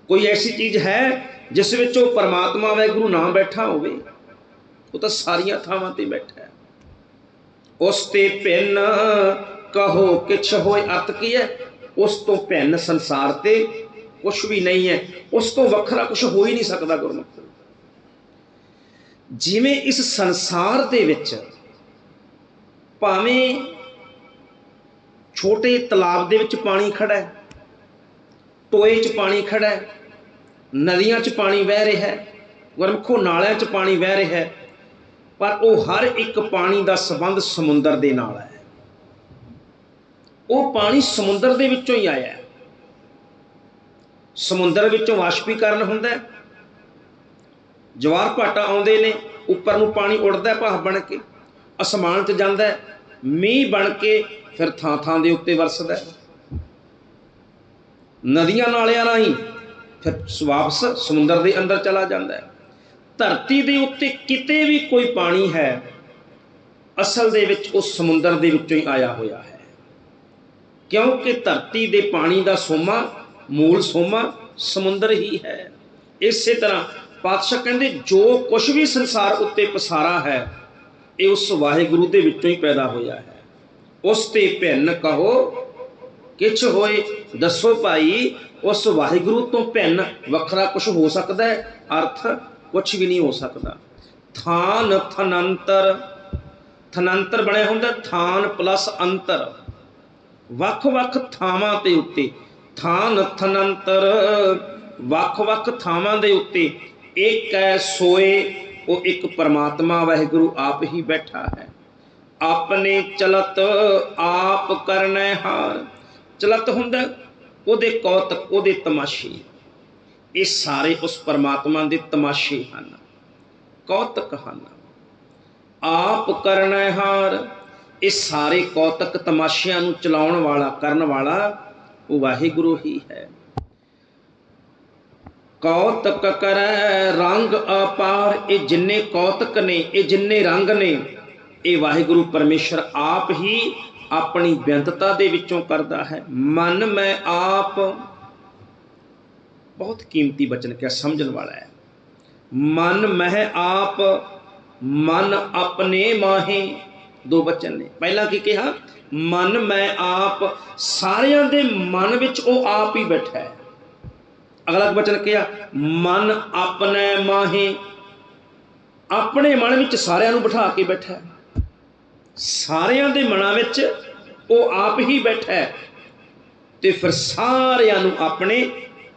ਕੋਈ ਐਸੀ ਚੀਜ਼ ਹੈ ਜਿਸ ਵਿੱਚ ਉਹ ਪਰਮਾਤਮਾ ਵਾਹਿਗੁਰੂ ਨਾ ਬੈਠਾ ਹੋਵੇ? ਉਹ ਤਾਂ ਸਾਰੀਆਂ ਥਾਵਾਂ ਤੇ ਬੈਠਾ ਹੈ। ਉਸ ਤੇ ਭਿੰਨ ਕਹੋ ਕਿਛ ਹੋਏ ਅਰਥ ਕੀ ਹੈ? ਉਸ ਤੋਂ ਭਿੰਨ ਸੰਸਾਰ ਤੇ ਕੁਝ ਵੀ ਨਹੀਂ ਹੈ। ਉਸ ਤੋਂ ਵੱਖਰਾ ਕੁਝ ਹੋ ਹੀ ਨਹੀਂ ਸਕਦਾ ਗੁਰਮੁਖ। ਜਿਵੇਂ ਇਸ ਸੰਸਾਰ ਦੇ ਵਿੱਚ ਭਾਵੇਂ ਛੋਟੇ ਤਲਾਬ ਦੇ ਵਿੱਚ ਪਾਣੀ ਖੜਾ ਹੈ, ਟੋਏ 'ਚ ਪਾਣੀ ਖੜਾ ਹੈ, ਨਦੀਆਂ 'ਚ ਪਾਣੀ ਵਹਿ ਰਿਹਾ ਹੈ, ਗੁਰਮਖੋ ਨਾਲਿਆਂ 'ਚ ਪਾਣੀ ਵਹਿ ਰਿਹਾ ਹੈ, ਪਰ ਉਹ ਹਰ ਇੱਕ ਪਾਣੀ ਦਾ ਸੰਬੰਧ ਸਮੁੰਦਰ ਦੇ ਨਾਲ ਹੈ। ਉਹ ਪਾਣੀ ਸਮੁੰਦਰ ਦੇ ਵਿੱਚੋਂ ਹੀ ਆਇਆ ਹੈ। ਸਮੁੰਦਰ ਵਿੱਚੋਂ ਵਾਸ਼ਪੀਕਰਨ ਹੁੰਦਾ ਹੈ। ਜਵਾਰ ਭਾਟਾ ਆਉਂਦੇ ਨੇ, ਉੱਪਰ ਨੂੰ ਪਾਣੀ ਉੱਡਦਾ ਹੈ ਭਾਫ ਬਣ ਕੇ, ਅਸਮਾਨ 'ਚ ਜਾਂਦਾ ਮੀਂਹ ਬਣ ਕੇ ਫਿਰ ਥਾਂ ਥਾਂ ਦੇ ਉੱਤੇ ਵਰਸਦਾ ਨਦੀਆਂ ਨਾਲਿਆਂ ਰਾਹੀਂ ਫਿਰ ਵਾਪਸ ਸਮੁੰਦਰ ਦੇ ਅੰਦਰ ਚਲਾ ਜਾਂਦਾ ਹੈ। ਧਰਤੀ ਦੇ ਉੱਤੇ ਕਿਤੇ ਵੀ ਕੋਈ ਪਾਣੀ ਹੈ, ਅਸਲ ਦੇ ਵਿੱਚ ਉਹ ਸਮੁੰਦਰ ਦੇ ਵਿੱਚੋਂ ਹੀ ਆਇਆ ਹੋਇਆ ਹੈ। ਕਿਉਂਕਿ ਧਰਤੀ ਦੇ ਪਾਣੀ ਦਾ ਸੋਮਾ, ਮੂਲ ਸੋਮਾ ਸਮੁੰਦਰ ਹੀ ਹੈ। ਇਸੇ ਤਰ੍ਹਾਂ ਪਾਤਸ਼ਾਹ ਕਹਿੰਦੇ, ਜੋ ਕੁਝ ਵੀ ਸੰਸਾਰ ਉੱਤੇ ਪਸਾਰਾ ਹੈ, ਇਹ ਉਸ ਵਾਹਿਗੁਰੂ ਦੇ ਵਿੱਚੋਂ ਹੀ ਪੈਦਾ ਹੋਇਆ ਹੈ। ਉਸ ਤੇ ਭਿੰਨ ਕਹੋ, ਕਿਛ ਹੋਏ ਦੱਸੋ ਭਾਈ, ਉਸ ਵਾਹਿਗੁਰੂ ਤੋਂ ਭਿੰਨ ਵੱਖਰਾ ਕੁਝ ਹੋ ਸਕਦਾ ਹੈ? ਅਰਥ ਕੁਝ ਵੀ ਨਹੀਂ ਹੋ ਸਕਦਾ। ਥਾਨ ਥਨੰਤਰ। ਥਨੰਤਰ ਬਣਿਆ ਹੁੰਦਾ, ਥਾਨ ਪਲੱਸ ਅੰਤਰ। ਵੱਖ-ਵੱਖ ਥਾਵਾਂ ਤੇ ਉੱਤੇ, ਥਾਨ ਥਨੰਤਰ। ਵੱਖ-ਵੱਖ ਥਾਵਾਂ ਦੇ ਉੱਤੇ, ਇੱਕ ਹੈ ਸੋਏ, ਉਹ ਇੱਕ ਪਰਮਾਤਮਾ ਵਾਹਿਗੁਰੂ ਆਪ ਹੀ ਬੈਠਾ ਹੈ। ਆਪਣੇ ਚਲਤ ਆਪ ਕਰਨੈ ਹਾਰ। ਚਲਤ ਹੁੰਦਾ, ਉਹਦੇ ਕੌਤਕ ਉਹਦੇ ਤਮਾਸ਼ੇ। ਇਹ ਸਾਰੇ ਉਸ ਪਰਮਾਤਮਾ ਦੇ ਤਮਾਸ਼ੇ ਹਨ। ਕੌਤਕ ਹਨ। ਆਪ ਕਰਨੈ ਹਾਰ। ਇਹ ਸਾਰੇ ਕੌਤਕ ਤਮਾਸ਼ਿਆਂ ਨੂੰ ਚਲਾਉਣ ਵਾਲਾ, ਕਰਨ ਵਾਲਾ ਉਹ ਵਾਹਿਗੁਰੂ ਹੀ ਹੈ। ਕੌਤਕ ਕਰੈ, ਰੰਗ ਅਪਾਰ। ਇਹ ਜਿੰਨੇ ਕੌਤਕ ਨੇ, ਇਹ ਜਿੰਨੇ ਰੰਗ ਨੇ ਇਹ ਵਾਹਿਗੁਰੂ ਪਰਮੇਸ਼ਰ ਆਪ ਹੀ ਆਪਣੀ ਬੇਅੰਤਤਾ ਦੇ ਵਿੱਚੋਂ ਕਰਦਾ ਹੈ। ਮਨ ਮੈਂ ਆਪ ਬਹੁਤ ਕੀਮਤੀ ਬਚਨ ਕਿਹਾ ਸਮਝਣ ਵਾਲਾ ਹੈ। ਮਨ ਮਹਿ ਆਪ, ਮਨ ਆਪਣੇ ਮਾਹੇ, ਦੋ ਬਚਨ ਨੇ। ਪਹਿਲਾਂ ਕੀ ਕਿਹਾ? ਮਨ ਮੈਂ ਆਪ, ਸਾਰਿਆਂ ਦੇ ਮਨ ਵਿੱਚ ਉਹ ਆਪ ਹੀ ਬੈਠਾ ਹੈ। ਅਗਲਾ ਬਚਨ ਕਿਹਾ? ਮਨ ਆਪਣੇ ਮਾਹੇ, ਆਪਣੇ ਮਨ ਵਿੱਚ ਸਾਰਿਆਂ ਨੂੰ ਬਿਠਾ ਕੇ ਬੈਠਾ ਹੈ। ਸਾਰਿਆਂ ਦੇ ਮਨਾਂ ਵਿੱਚ ਉਹ ਆਪ ਹੀ ਬੈਠਾ ਹੈ ਤੇ ਫਿਰ ਸਾਰਿਆਂ ਨੂੰ ਆਪਣੇ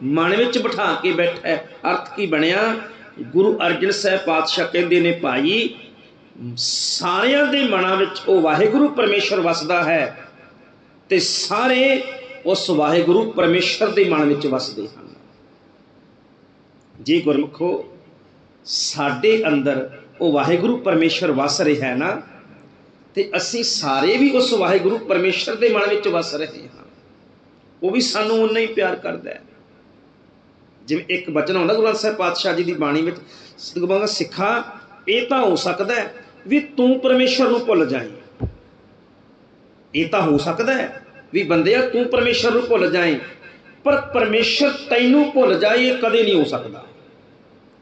ਮਨ ਵਿੱਚ ਬਿਠਾ ਕੇ ਬੈਠਾ ਹੈ। ਅਰਥ ਕੀ ਬਣਿਆ? ਗੁਰੂ ਅਰਜਨ ਸਾਹਿਬ ਪਾਤਸ਼ਾਹ ਕਹਿੰਦੇ ਨੇ, ਭਾਈ, ਸਾਰਿਆਂ ਦੇ ਮਨਾਂ ਵਿੱਚ ਉਹ ਵਾਹਿਗੁਰੂ ਪਰਮੇਸ਼ਰ ਵਸਦਾ ਹੈ ਤੇ ਸਾਰੇ ਉਸ ਵਾਹਿਗੁਰੂ ਪਰਮੇਸ਼ਰ ਦੇ ਮਨ ਵਿੱਚ ਵਸਦੇ ਹਨ। ਜੇ ਗੁਰਮਖੋ, ਸਾਡੇ ਅੰਦਰ ਉਹ ਵਾਹਿਗੁਰੂ ਪਰਮੇਸ਼ਰ ਵਸ ਰਿਹਾ ਹੈ ਨਾ ਤੇ ਅਸੀਂ ਸਾਰੇ ਵੀ ਉਸ ਵਾਹਿਗੁਰੂ ਪਰਮੇਸ਼ਰ ਦੇ ਮਨ ਵਿੱਚ ਵਸ ਰਹੇ ਹਾਂ। ਉਹ ਵੀ ਸਾਨੂੰ ਉਨਾ ਹੀ ਪਿਆਰ ਕਰਦਾ ਹੈ। ਜਿਵੇਂ ਇੱਕ ਬਚਨ ਆਉਂਦਾ ਗੁਰੂ ਗ੍ਰੰਥ ਸਾਹਿਬ ਪਾਤਸ਼ਾਹ ਜੀ ਦੀ ਬਾਣੀ ਵਿੱਚ, ਸਤਿਗੁਰਾਂ ਦਾ ਸਿੱਖਾ, ਇਹ ਤਾਂ ਹੋ ਸਕਦਾ ਹੈ ਵੀ ਤੂੰ ਪਰਮੇਸ਼ਰ ਨੂੰ ਭੁੱਲ ਜਾਏ ਇਹ ਤਾਂ ਹੋ ਸਕਦਾ ਹੈ ਵੀ ਬੰਦਿਆ ਤੂੰ ਪਰਮੇਸ਼ਰ ਨੂੰ ਭੁੱਲ ਜਾਏ ਪਰ ਪਰਮੇਸ਼ਰ ਤੈਨੂੰ ਭੁੱਲ ਜਾਏ, ਇਹ ਕਦੇ ਨਹੀਂ ਹੋ ਸਕਦਾ।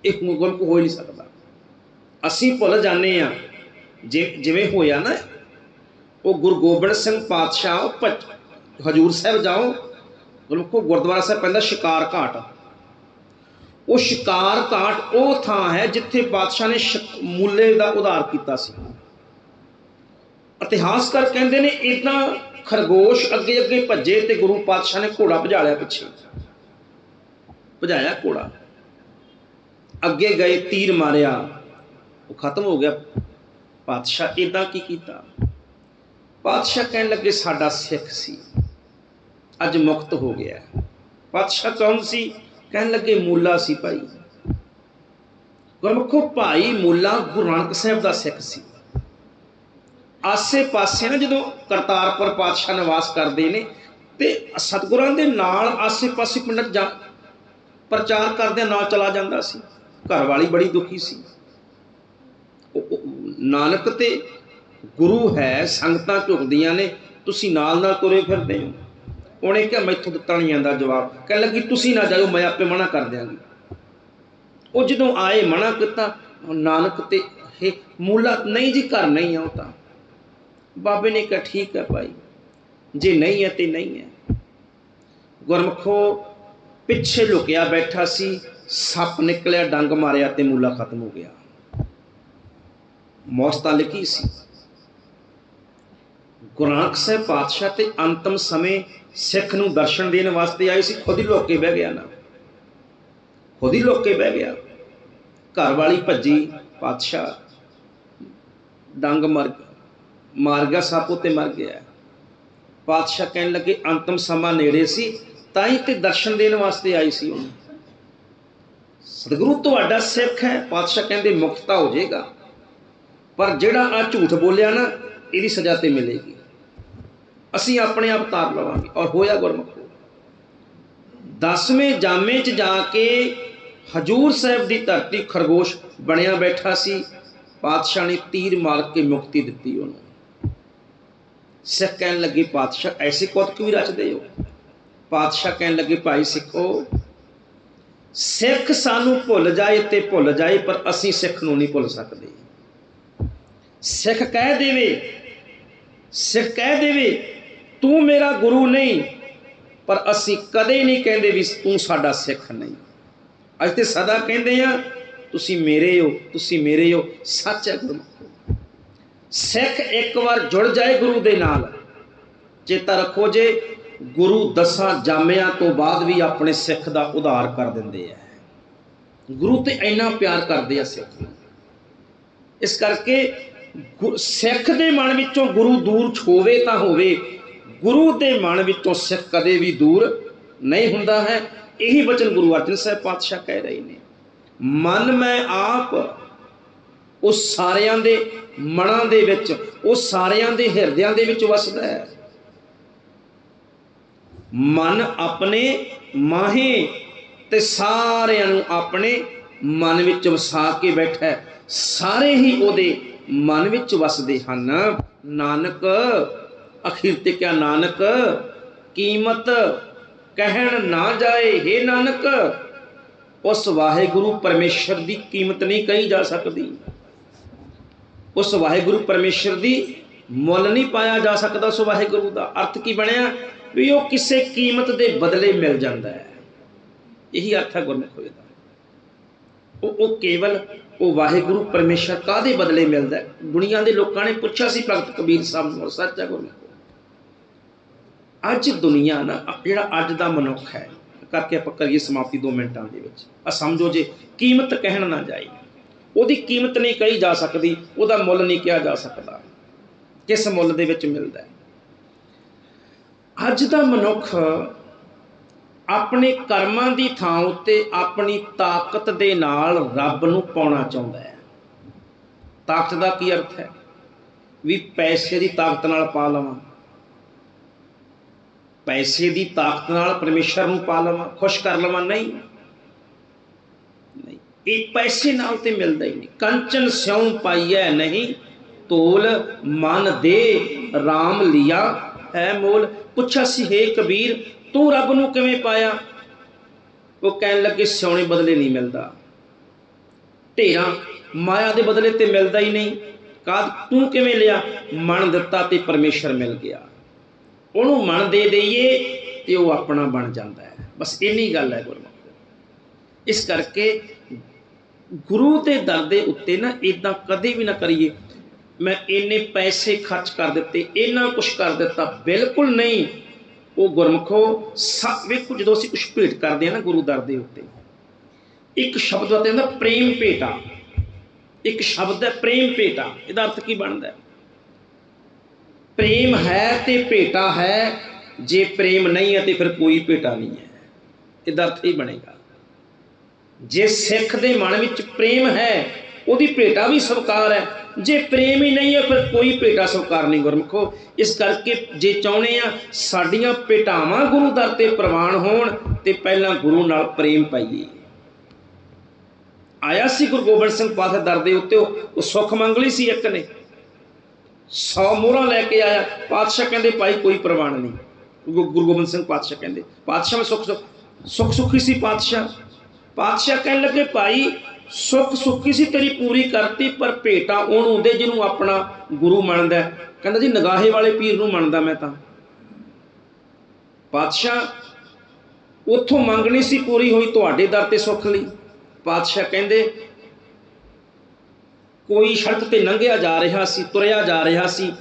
ਇਹ ਮੁਗਲ ਕੋ ਹੋ ਹੀ ਨਹੀਂ ਸਕਦਾ। ਅਸੀਂ ਭੁੱਲ ਜਾਂਦੇ ਆ ਜਿਵੇਂ ਹੋਇਆ ਨਾ, ਉਹ ਗੁਰੂ ਗੋਬਿੰਦ ਸਿੰਘ ਪਾਤਸ਼ਾਹ ਹਜੂਰ ਸਾਹਿਬ ਜਾਓ ਗੁਰਮੁਖੋ ਗੁਰਦੁਆਰਾ ਸਾਹਿਬ ਪੈਂਦਾ ਸ਼ਿਕਾਰ ਘਾਟ। ਉਹ ਸ਼ਿਕਾਰ ਘਾਟ ਉਹ ਥਾਂ ਹੈ ਜਿੱਥੇ ਪਾਤਸ਼ਾਹ ਨੇ ਮੂਲੇ ਦਾ ਉਧਾਰ ਕੀਤਾ ਸੀ। ਇਤਿਹਾਸਕਾਰ ਕਹਿੰਦੇ ਨੇ ਇਦਾਂ ਖਰਗੋਸ਼ ਅੱਗੇ ਅੱਗੇ ਭੱਜੇ ਤੇ ਗੁਰੂ ਪਾਤਸ਼ਾਹ ਨੇ ਘੋੜਾ ਭਜਾ ਲਿਆ ਪਿੱਛੇ। ਭਜਾਇਆ ਘੋੜਾ। ਅੱਗੇ ਗਏ, ਤੀਰ ਮਾਰਿਆ। ਉਹ ਖਤਮ ਹੋ ਗਿਆ। ਪਾਤਸ਼ਾਹ ਇਦਾਂ ਕੀ ਕੀਤਾ? ਪਾਤਸ਼ਾਹ ਕਹਿਣ ਲੱਗੇ, ਸਾਡਾ ਸਿੱਖ ਸੀ। ਅੱਜ ਮੁਕਤ ਹੋ ਗਿਆ ਪਾਤਸ਼ਾਹ ਕੌਣ ਸੀ? ਕਹਿਣ ਲੱਗੇ, ਮੂਲਾ ਸੀ ਭਾਈ। ਗੁਰਮੁਖੋ, ਭਾਈ ਮੂਲਾ ਗੁਰੂ ਨਾਨਕ ਸਾਹਿਬ ਦਾ ਸਿੱਖ ਸੀ। ਆਸੇ ਪਾਸੇ ਨਾ ਜਦੋਂ ਕਰਤਾਰਪੁਰ ਪਾਤਸ਼ਾਹ ਨਿਵਾਸ ਕਰਦੇ ਨੇ ਤੇ ਸਤਗੁਰਾਂ ਦੇ ਨਾਲ ਆਸੇ ਪਾਸੇ ਪਿੰਡ ਜਾ ਪ੍ਰਚਾਰ ਕਰਦੇ ਨਾਲ ਚਲਾ ਜਾਂਦਾ ਸੀ। ਘਰ ਵਾਲੀ ਬੜੀ ਦੁਖੀ ਸੀ। ਨਾਨਕ ਤੇ ਗੁਰੂ ਹੈ, ਸੰਗਤਾਂ ਝੁਕਦੀਆਂ ਨੇ, ਤੁਸੀਂ ਨਾਲ ਨਾਲ ਤੁਰੇ ਫਿਰਦੇ ਹੋ। ਉਹਨੇ ਕਿਹਾ ਮੈਥੋਂ ਦਿੱਤਾ ਨਹੀਂ ਜਾਂਦਾ ਜਵਾਬ। ਕਹਿਣ ਲੱਗੀ, ਤੁਸੀਂ ਨਾ ਜਾਓ ਮੈਂ ਆਪੇ ਮਨਾ ਕਰ ਦਿਆਂਗੀ। ਉਹ ਜਦੋਂ ਆਏ ਮਨਾ ਕੀਤਾ ਨਾਨਕ ਤੇ ਹੈ ਮੂਲਾ ਨਹੀਂ ਜੀ, ਘਰ ਨਹੀਂ ਆ ਉਹ ਤਾਂ। ਬਾਬੇ ਨੇ ਕਿਹਾ, ਠੀਕ ਹੈ ਭਾਈ। ਜੇ ਨਹੀਂ ਹੈ ਤੇ ਨਹੀਂ ਹੈ। ਗੁਰਮਖੋ, ਪਿੱਛੇ ਲੁਕਿਆ ਬੈਠਾ ਸੀ, ਸੱਪ ਨਿਕਲਿਆ, ਡੰਗ ਮਾਰਿਆ ਤੇ ਮੂਲਾ ਖਤਮ ਹੋ ਗਿਆ। ਮੌਸਤਾ ਲਿਖੀ ਸੀ। ਗੁਰਨਾਨਕ ਸਾਹਿਬ ਪਾਤਸ਼ਾਹ ਤੇ ਅੰਤਮ ਸਮੇਂ ਸਿੱਖ ਨੂੰ ਦਰਸ਼ਨ ਦੇਣ ਵਾਸਤੇ ਆਏ ਸੀ, ਖੁਦ ਹੀ ਲੋਕ ਬਹਿ ਗਿਆ ਨਾ ਖੁਦ ਹੀ ਲੋਕ ਬਹਿ ਗਿਆ। ਘਰ ਵਾਲੀ ਭੱਜੀ ਪਾਤਸ਼ਾਹ। ਡੰਗ ਮਰ ਮਾਰ ਗਿਆ, ਸੱਪ ਉਤੇ ਮਰ ਗਿਆ। ਪਾਤਸ਼ਾਹ ਕਹਿਣ ਲੱਗੇ, ਅੰਤਮ ਸਮਾਂ ਨੇੜੇ ਸੀ, ਤਾਂ ਹੀ ਤੇ ਦਰਸ਼ਨ ਦੇਣ ਵਾਸਤੇ ਆਈ ਸੀ ਉਹ ਸਤਿਗੁਰੂ ਤੁਹਾਡਾ ਸਿੱਖ ਹੈ। ਪਾਤਸ਼ਾਹ ਕਹਿੰਦੇ, ਮੁਕਤਾ ਹੋ ਜਾਏਗਾ। ਪਰ ਜਿਹੜਾ ਆ ਝੂਠ ਬੋਲਿਆ ਨਾ, ਇਹਦੀ ਸਜ਼ਾ ਤੇ ਮਿਲੇਗੀ। ਅਸੀਂ ਆਪਣੇ ਆਪ ਤਾਰ ਲਵਾਂਗੇ ਔਰ ਹੋਇਆ ਗੁਰਮੁਖੋ ਦਸਵੇਂ ਜਾਮੇ 'ਚ ਜਾ ਕੇ ਹਜੂਰ ਸਾਹਿਬ ਦੀ ਧਰਤੀ ਖਰਗੋਸ਼ ਬਣਿਆ ਬੈਠਾ ਸੀ। ਪਾਤਸ਼ਾਹ ਨੇ ਤੀਰ ਮਾਰ ਕੇ ਮੁਕਤੀ ਦਿੱਤੀ ਉਹਨੂੰ। ਸਿੱਖ ਕਹਿਣ ਲੱਗੇ, ਪਾਤਸ਼ਾਹ, ਐਸੇ ਕੋਤਕ ਵੀ ਰਚਦੇ ਹੋ? ਪਾਤਸ਼ਾਹ ਕਹਿਣ ਲੱਗੇ, ਭਾਈ ਸਿੱਖੋ, ਸਿੱਖ ਸਾਨੂੰ ਭੁੱਲ ਜਾਏ ਤੇ ਭੁੱਲ ਜਾਏ, ਪਰ ਅਸੀਂ ਸਿੱਖ ਨੂੰ ਨਹੀਂ ਭੁੱਲ ਸਕਦੇ। ਸਿੱਖ ਕਹਿ ਦੇਵੇ, ਸਿੱਖ ਕਹਿ ਦੇਵੇ, ਤੂੰ ਮੇਰਾ ਗੁਰੂ ਨਹੀਂ, ਪਰ ਅਸੀਂ ਕਦੇ ਨਹੀਂ ਕਹਿੰਦੇ ਵੀ ਤੂੰ ਸਾਡਾ ਸਿੱਖ ਨਹੀਂ। ਅੱਜ ਤੇ ਸਦਾ ਕਹਿੰਦੇ ਆ, ਤੁਸੀਂ ਮੇਰੇ ਹੋ, ਤੁਸੀਂ ਮੇਰੇ ਹੋ, ਸੱਚ ਹੈ ਗੁਰੂ ਸਿੱਖ ਇੱਕ ਵਾਰ ਜੁੜ ਜਾਏ ਗੁਰੂ ਦੇ ਨਾਲ, ਚੇਤਾ ਰੱਖੋ ਜੇ ਗੁਰੂ ਦਸਾਂ ਜਾਮਿਆਂ ਤੋਂ ਬਾਅਦ ਵੀ ਆਪਣੇ ਸਿੱਖ ਦਾ ਉਧਾਰ ਕਰ ਦਿੰਦੇ ਆ। ਗੁਰੂ ਤੇ ਇੰਨਾ ਪਿਆਰ ਕਰਦੇ ਆ ਸਿੱਖ। ਨੂੰ ਇਸ ਕਰਕੇ ਸਿੱਖ ਦੇ ਮਨ ਵਿੱਚੋਂ ਗੁਰੂ ਦੂਰ ਹੋਵੇ ਤਾਂ ਹੋਵੇ। ਗੁਰੂ ਦੇ ਮਨ ਵਿੱਚੋਂ ਸਿੱਖ ਕਦੇ ਵੀ ਦੂਰ ਨਹੀਂ ਹੁੰਦਾ ਹੈ। ਇਹੀ ਬਚਨ ਗੁਰੂ ਅਰਜਨ ਸਾਹਿਬ ਪਾਤਸ਼ਾਹ ਕਹਿ ਰਹੇ ਨੇ। ਮਨ ਮੈਂ ਆਪ ਉਹ ਸਾਰਿਆਂ ਦੇ ਮਨਾਂ ਦੇ ਵਿੱਚ ਉਹ ਸਾਰਿਆਂ ਦੇ ਹਿਰਦਿਆਂ ਦੇ ਵਿੱਚ ਵਸਦਾ ਹੈ। ਮਨ ਆਪਣੇ ਮਾਹੇ ਤੇ ਸਾਰਿਆਂ ਨੂੰ ਆਪਣੇ ਮਨ ਵਿੱਚ ਵਸਾ ਕੇ ਬੈਠਾ ਸਾਰੇ ਹੀ ਉਹਦੇ ਮਨ ਵਿੱਚ ਵਸਦੇ ਹਨ। ਨਾਨਕ, ਅਖੀਰ ਤੇ ਕਿਆ ਨਾਨਕ? ਕੀਮਤ ਕਹਿਣ ਨਾ ਜਾਏ हे ਨਾਨਕ, ਉਸ ਵਾਹਿਗੁਰੂ ਪਰਮੇਸ਼ਰ ਦੀ ਕੀਮਤ ਨਹੀਂ ਕਹੀ ਜਾ ਸਕਦੀ। ਉਸ ਵਾਹਿਗੁਰੂ ਪਰਮੇਸ਼ਰ ਦੀ ਮੁੱਲ ਨਹੀਂ ਪਾਇਆ ਜਾ ਸਕਦਾ ਉਸ ਵਾਹਿਗੁਰੂ ਦਾ। ਅਰਥ ਕੀ ਬਣਿਆ? ਵੀ ਉਹ ਕਿਸੇ ਕੀਮਤ ਦੇ ਬਦਲੇ ਮਿਲ ਜਾਂਦਾ ਹੈ। ਇਹੀ ਅਰਥ ਹੈ ਗੁਰਮੁਖ ਦਾ। ਉਹ ਉਹ ਕੇਵਲ ਉਹ ਵਾਹਿਗੁਰੂ ਪਰਮੇਸ਼ਰ ਕਾਦੇ ਬਦਲੇ ਮਿਲਦਾ ਦੁਨੀਆ ਦੇ ਲੋਕਾਂ ਨੇ ਪੁੱਛਿਆ ਸੀ ਭਗਤ ਕਬੀਰ ਸਾਹਿਬ ਨੂੰ, ਔਰ ਸੱਚ ਅੱਜ ਦੁਨੀਆ ਨਾ, ਜਿਹੜਾ ਅੱਜ ਦਾ ਮਨੁੱਖ ਹੈ, ਕਰਕੇ ਆਪਾਂ ਕਰੀਏ ਸਮਾਪਤੀ 2 ਮਿੰਟਾਂ ਦੇ ਵਿੱਚ। ਆ ਸਮਝੋ ਜੇ ਕੀਮਤ ਕਹਿਣ ਨਾ ਜਾਏ ਉਹਦੀ ਕੀਮਤ ਨਹੀਂ ਕਹੀ ਜਾ ਸਕਦੀ, ਉਹਦਾ ਮੁੱਲ ਨਹੀਂ ਕਿਹਾ ਜਾ ਸਕਦਾ। ਕਿਸ ਮੁੱਲ ਦੇ ਵਿੱਚ ਮਿਲਦਾ ਹੈ? ਅੱਜ ਦਾ ਮਨੁੱਖ ਆਪਣੇ ਕਰਮਾਂ ਦੀ ਥਾਂ ਉੱਤੇ ਆਪਣੀ ਤਾਕਤ ਦੇ ਨਾਲ ਰੱਬ ਨੂੰ ਪਾਉਣਾ ਚਾਹੁੰਦਾ ਹੈ। ਤਾਕਤ ਦਾ ਕੀ ਅਰਥ ਹੈ? ਵੀ ਪੈਸੇ ਦੀ ਤਾਕਤ ਨਾਲ ਪਾ ਲਵਾਂ। ਪੈਸੇ ਦੀ ਤਾਕਤ ਨਾਲ ਪਰਮੇਸ਼ਰ ਨੂੰ ਪਾ ਲਵਾਂ, ਖੁਸ਼ ਕਰ ਲਵਾਂ, ਨਹੀਂ। ਨਹੀਂ, ਇਹ ਪੈਸੇ ਨਾਲ ਤੇ ਮਿਲਦਾ ਹੀ ਨਹੀਂ। ਕੰਚਨ ਸਿਉ ਪਾਈਐ ਨਹੀਂ, ਤੋਲ ਮਨ ਦੇ RAM ਲਿਆ, ਹੈ ਮੋਲ। ਪੁੱਛਿਆ ਸੀ, ਹੇ ਕਬੀਰ ਤੂੰ ਰੱਬ ਨੂੰ ਕਿਵੇਂ ਪਾਇਆ? ਉਹ ਕਹਿਣ ਲੱਗੇ, ਸਿਉਣੇ ਬਦਲੇ ਨਹੀਂ ਮਿਲਦਾ। ਢੇਰਾ ਮਾਇਆ ਦੇ ਬਦਲੇ ਤੇ ਮਿਲਦਾ ਹੀ ਨਹੀਂ। ਕਾਦ ਤੂੰ ਕਿਵੇਂ ਲਿਆ? ਮਨ ਦਿੱਤਾ ਤੇ ਪਰਮੇਸ਼ਰ ਮਿਲ ਗਿਆ। ਉਹਨੂੰ ਮਨ ਦੇ ਦਈਏ ਤੇ ਉਹ ਆਪਣਾ ਬਣ ਜਾਂਦਾ ਹੈ। ਬਸ ਇੰਨੀ ਗੱਲ ਹੈ ਗੁਰਮੁਖ। ਇਸ ਕਰਕੇ ਗੁਰੂ ਦੇ ਦਰ ਦੇ ਉੱਤੇ ਨਾ ਇਦਾਂ ਕਦੇ ਵੀ ਨਾ ਕਰੀਏ। ਮੈਂ ਇੰਨੇ ਪੈਸੇ ਖਰਚ ਕਰ ਦਿੱਤੇ, ਇੰਨਾ ਕੁਝ ਕਰ ਦਿੱਤਾ, ਬਿਲਕੁਲ ਨਹੀਂ। ਉਹ ਗੁਰਮੁਖੋ ਸਭ ਵੇਖੋ ਜਦੋਂ ਅਸੀਂ ਕੁਝ ਭੇਟ ਕਰਦੇ ਆ ਨਾ ਗੁਰੂ ਦਰ ਦੇ ਉੱਤੇ, ਇੱਕ ਸ਼ਬਦ ਆਤੇ ਹੁੰਦਾ ਪ੍ਰੇਮ ਭੇਟਾ। ਇੱਕ ਸ਼ਬਦ ਹੈ ਪ੍ਰੇਮ ਭੇਟਾ, ਇਹਦਾ ਅਰਥ ਕੀ ਬਣਦਾ ਪ੍ਰੇਮ ਹੈ ਤੇ ਭੇਟਾ ਹੈ, ਜੇ ਪ੍ਰੇਮ ਨਹੀਂ ਹੈ ਤੇ ਫਿਰ ਕੋਈ ਭੇਟਾ ਨਹੀਂ ਹੈ। ਇਹਦਾ ਅਰਥ ਹੀ ਬਣੇਗਾ। ਜੇ ਸਿੱਖ ਦੇ ਮਨ ਵਿੱਚ ਪ੍ਰੇਮ ਹੈ ਉਹਦੀ ਭੇਟਾ ਵੀ ਸਵਕਾਰ ਹੈ। ਜੇ ਪ੍ਰੇਮ ਹੀ ਨਹੀਂ ਹੈ, ਫਿਰ ਕੋਈ ਭੇਟਾ ਸਵਕਾਰ ਨਹੀਂ ਗੁਰਮਖੋ। ਇਸ ਕਰਕੇ ਜੇ ਚਾਹੁੰਦੇ ਆ ਸਾਡੀਆਂ ਭੇਟਾਵਾਂ ਗੁਰੂ ਦਰ ਤੇ ਪ੍ਰਵਾਨ ਹੋਣ, ਤੇ ਪਹਿਲਾਂ ਗੁਰੂ ਨਾਲ ਪ੍ਰੇਮ ਪਾਈਏ। ਆਇਆ ਸੀ ਗੁਰੂ ਗੋਬਿੰਦ ਸਿੰਘ ਪਾਤਸ਼ਾਹ ਦਰ ਦੇ ਉੱਤੇ, ਉਹ ਸੁੱਖ ਮੰਗ ਲਈ ਸੀ ਇੱਕ ਨੇ। 100 ਮੋਹਰਾਂ ਲੈ ਕੇ ਆਇਆ। ਪਾਤਸ਼ਾਹ ਕਹਿੰਦੇ, ਭਾਈ, ਕੋਈ ਪ੍ਰਵਾਨ ਨਹੀਂ। ਗੁਰੂ ਗੁਰੂ ਗੋਬਿੰਦ ਸਿੰਘ ਪਾਤਸ਼ਾਹ ਕਹਿੰਦੇ, ਪਾਤਸ਼ਾਹ, ਮੈਂ ਸੁੱਖ ਸੁੱਖ ਸੁੱਖ ਸੁੱਖੀ ਸੀ ਪਾਤਸ਼ਾਹ। ਪਾਤਸ਼ਾਹ ਕਹਿਣ ਲੱਗੇ, ਭਾਈ ਸੁੱਖ ਸੁੱਖੀ ਸੀ ਤੇਰੀ ਪੂਰੀ ਕਰਤੀ, ਪਰ ਭੇਟਾ ਉਹਨੂੰ ਦੇ ਜਿਹਨੂੰ ਆਪਣਾ ਗੁਰੂ ਮੰਨਦਾ ਕਹਿੰਦਾ ਜੀ, ਨਗਾਹੇ ਵਾਲੇ ਪੀਰ ਨੂੰ ਮੰਨਦਾ ਮੈਂ ਤਾਂ। ਪਾਤਸ਼ਾਹ, ਉੱਥੋਂ ਮੰਗਣੀ ਸੀ ਪੂਰੀ ਹੋਈ ਤੁਹਾਡੇ ਦਰ ਤੇ ਸੁੱਖ ਲਈ। ਪਾਤਸ਼ਾਹ ਕਹਿੰਦੇ, ਕੋਈ ਸੜਕ ਤੇ ਲੰਘਿਆ ਜਾ ਰਿਹਾ ਸੀ, ਤੁਰਿਆ ਜਾ ਰਿਹਾ ਸੀ।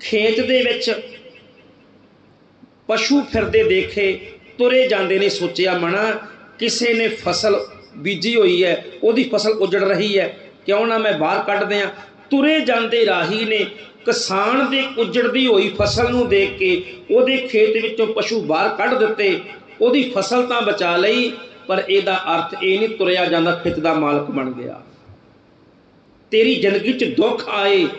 ਖੇਤ ਦੇ ਵਿੱਚ ਪਸ਼ੂ ਫਿਰਦੇ ਦੇਖੇ, ਤੁਰੇ ਜਾਂਦੇ ਨੇ ਸੋਚਿਆ ਮਣਾ ਕਿਸੇ ਨੇ ਫਸਲ ਬੀਜੀ ਹੋਈ ਹੈ, ਉਹਦੀ ਫਸਲ ਉਜੜ ਰਹੀ ਹੈ। ਕਿਉਂ ਨਾ ਮੈਂ ਬਾਹਰ ਕੱਢ ਦਿਆਂ? ਤੁਰੇ ਜਾਂਦੇ ਰਾਹੀ ਨੇ ਕਿਸਾਨ ਦੇ ਉਜੜਦੀ ਹੋਈ ਫਸਲ ਨੂੰ ਦੇਖ ਕੇ ਉਹਦੇ ਖੇਤ ਵਿੱਚੋਂ ਪਸ਼ੂ ਬਾਹਰ ਕੱਢ ਦਿੱਤੇ। ਉਹਦੀ ਫਸਲ ਤਾਂ ਬਚਾ ਲਈ, ਪਰ ਇਹਦਾ ਅਰਥ ਇਹ ਨਹੀਂ ਤੁਰਿਆ ਜਾਂਦਾ ਖੇਤ ਦਾ ਮਾਲਕ ਬਣ ਗਿਆ। ਤੇਰੀ ਜ਼ਿੰਦਗੀ 'ਚ ਦੁੱਖ ਆਏ।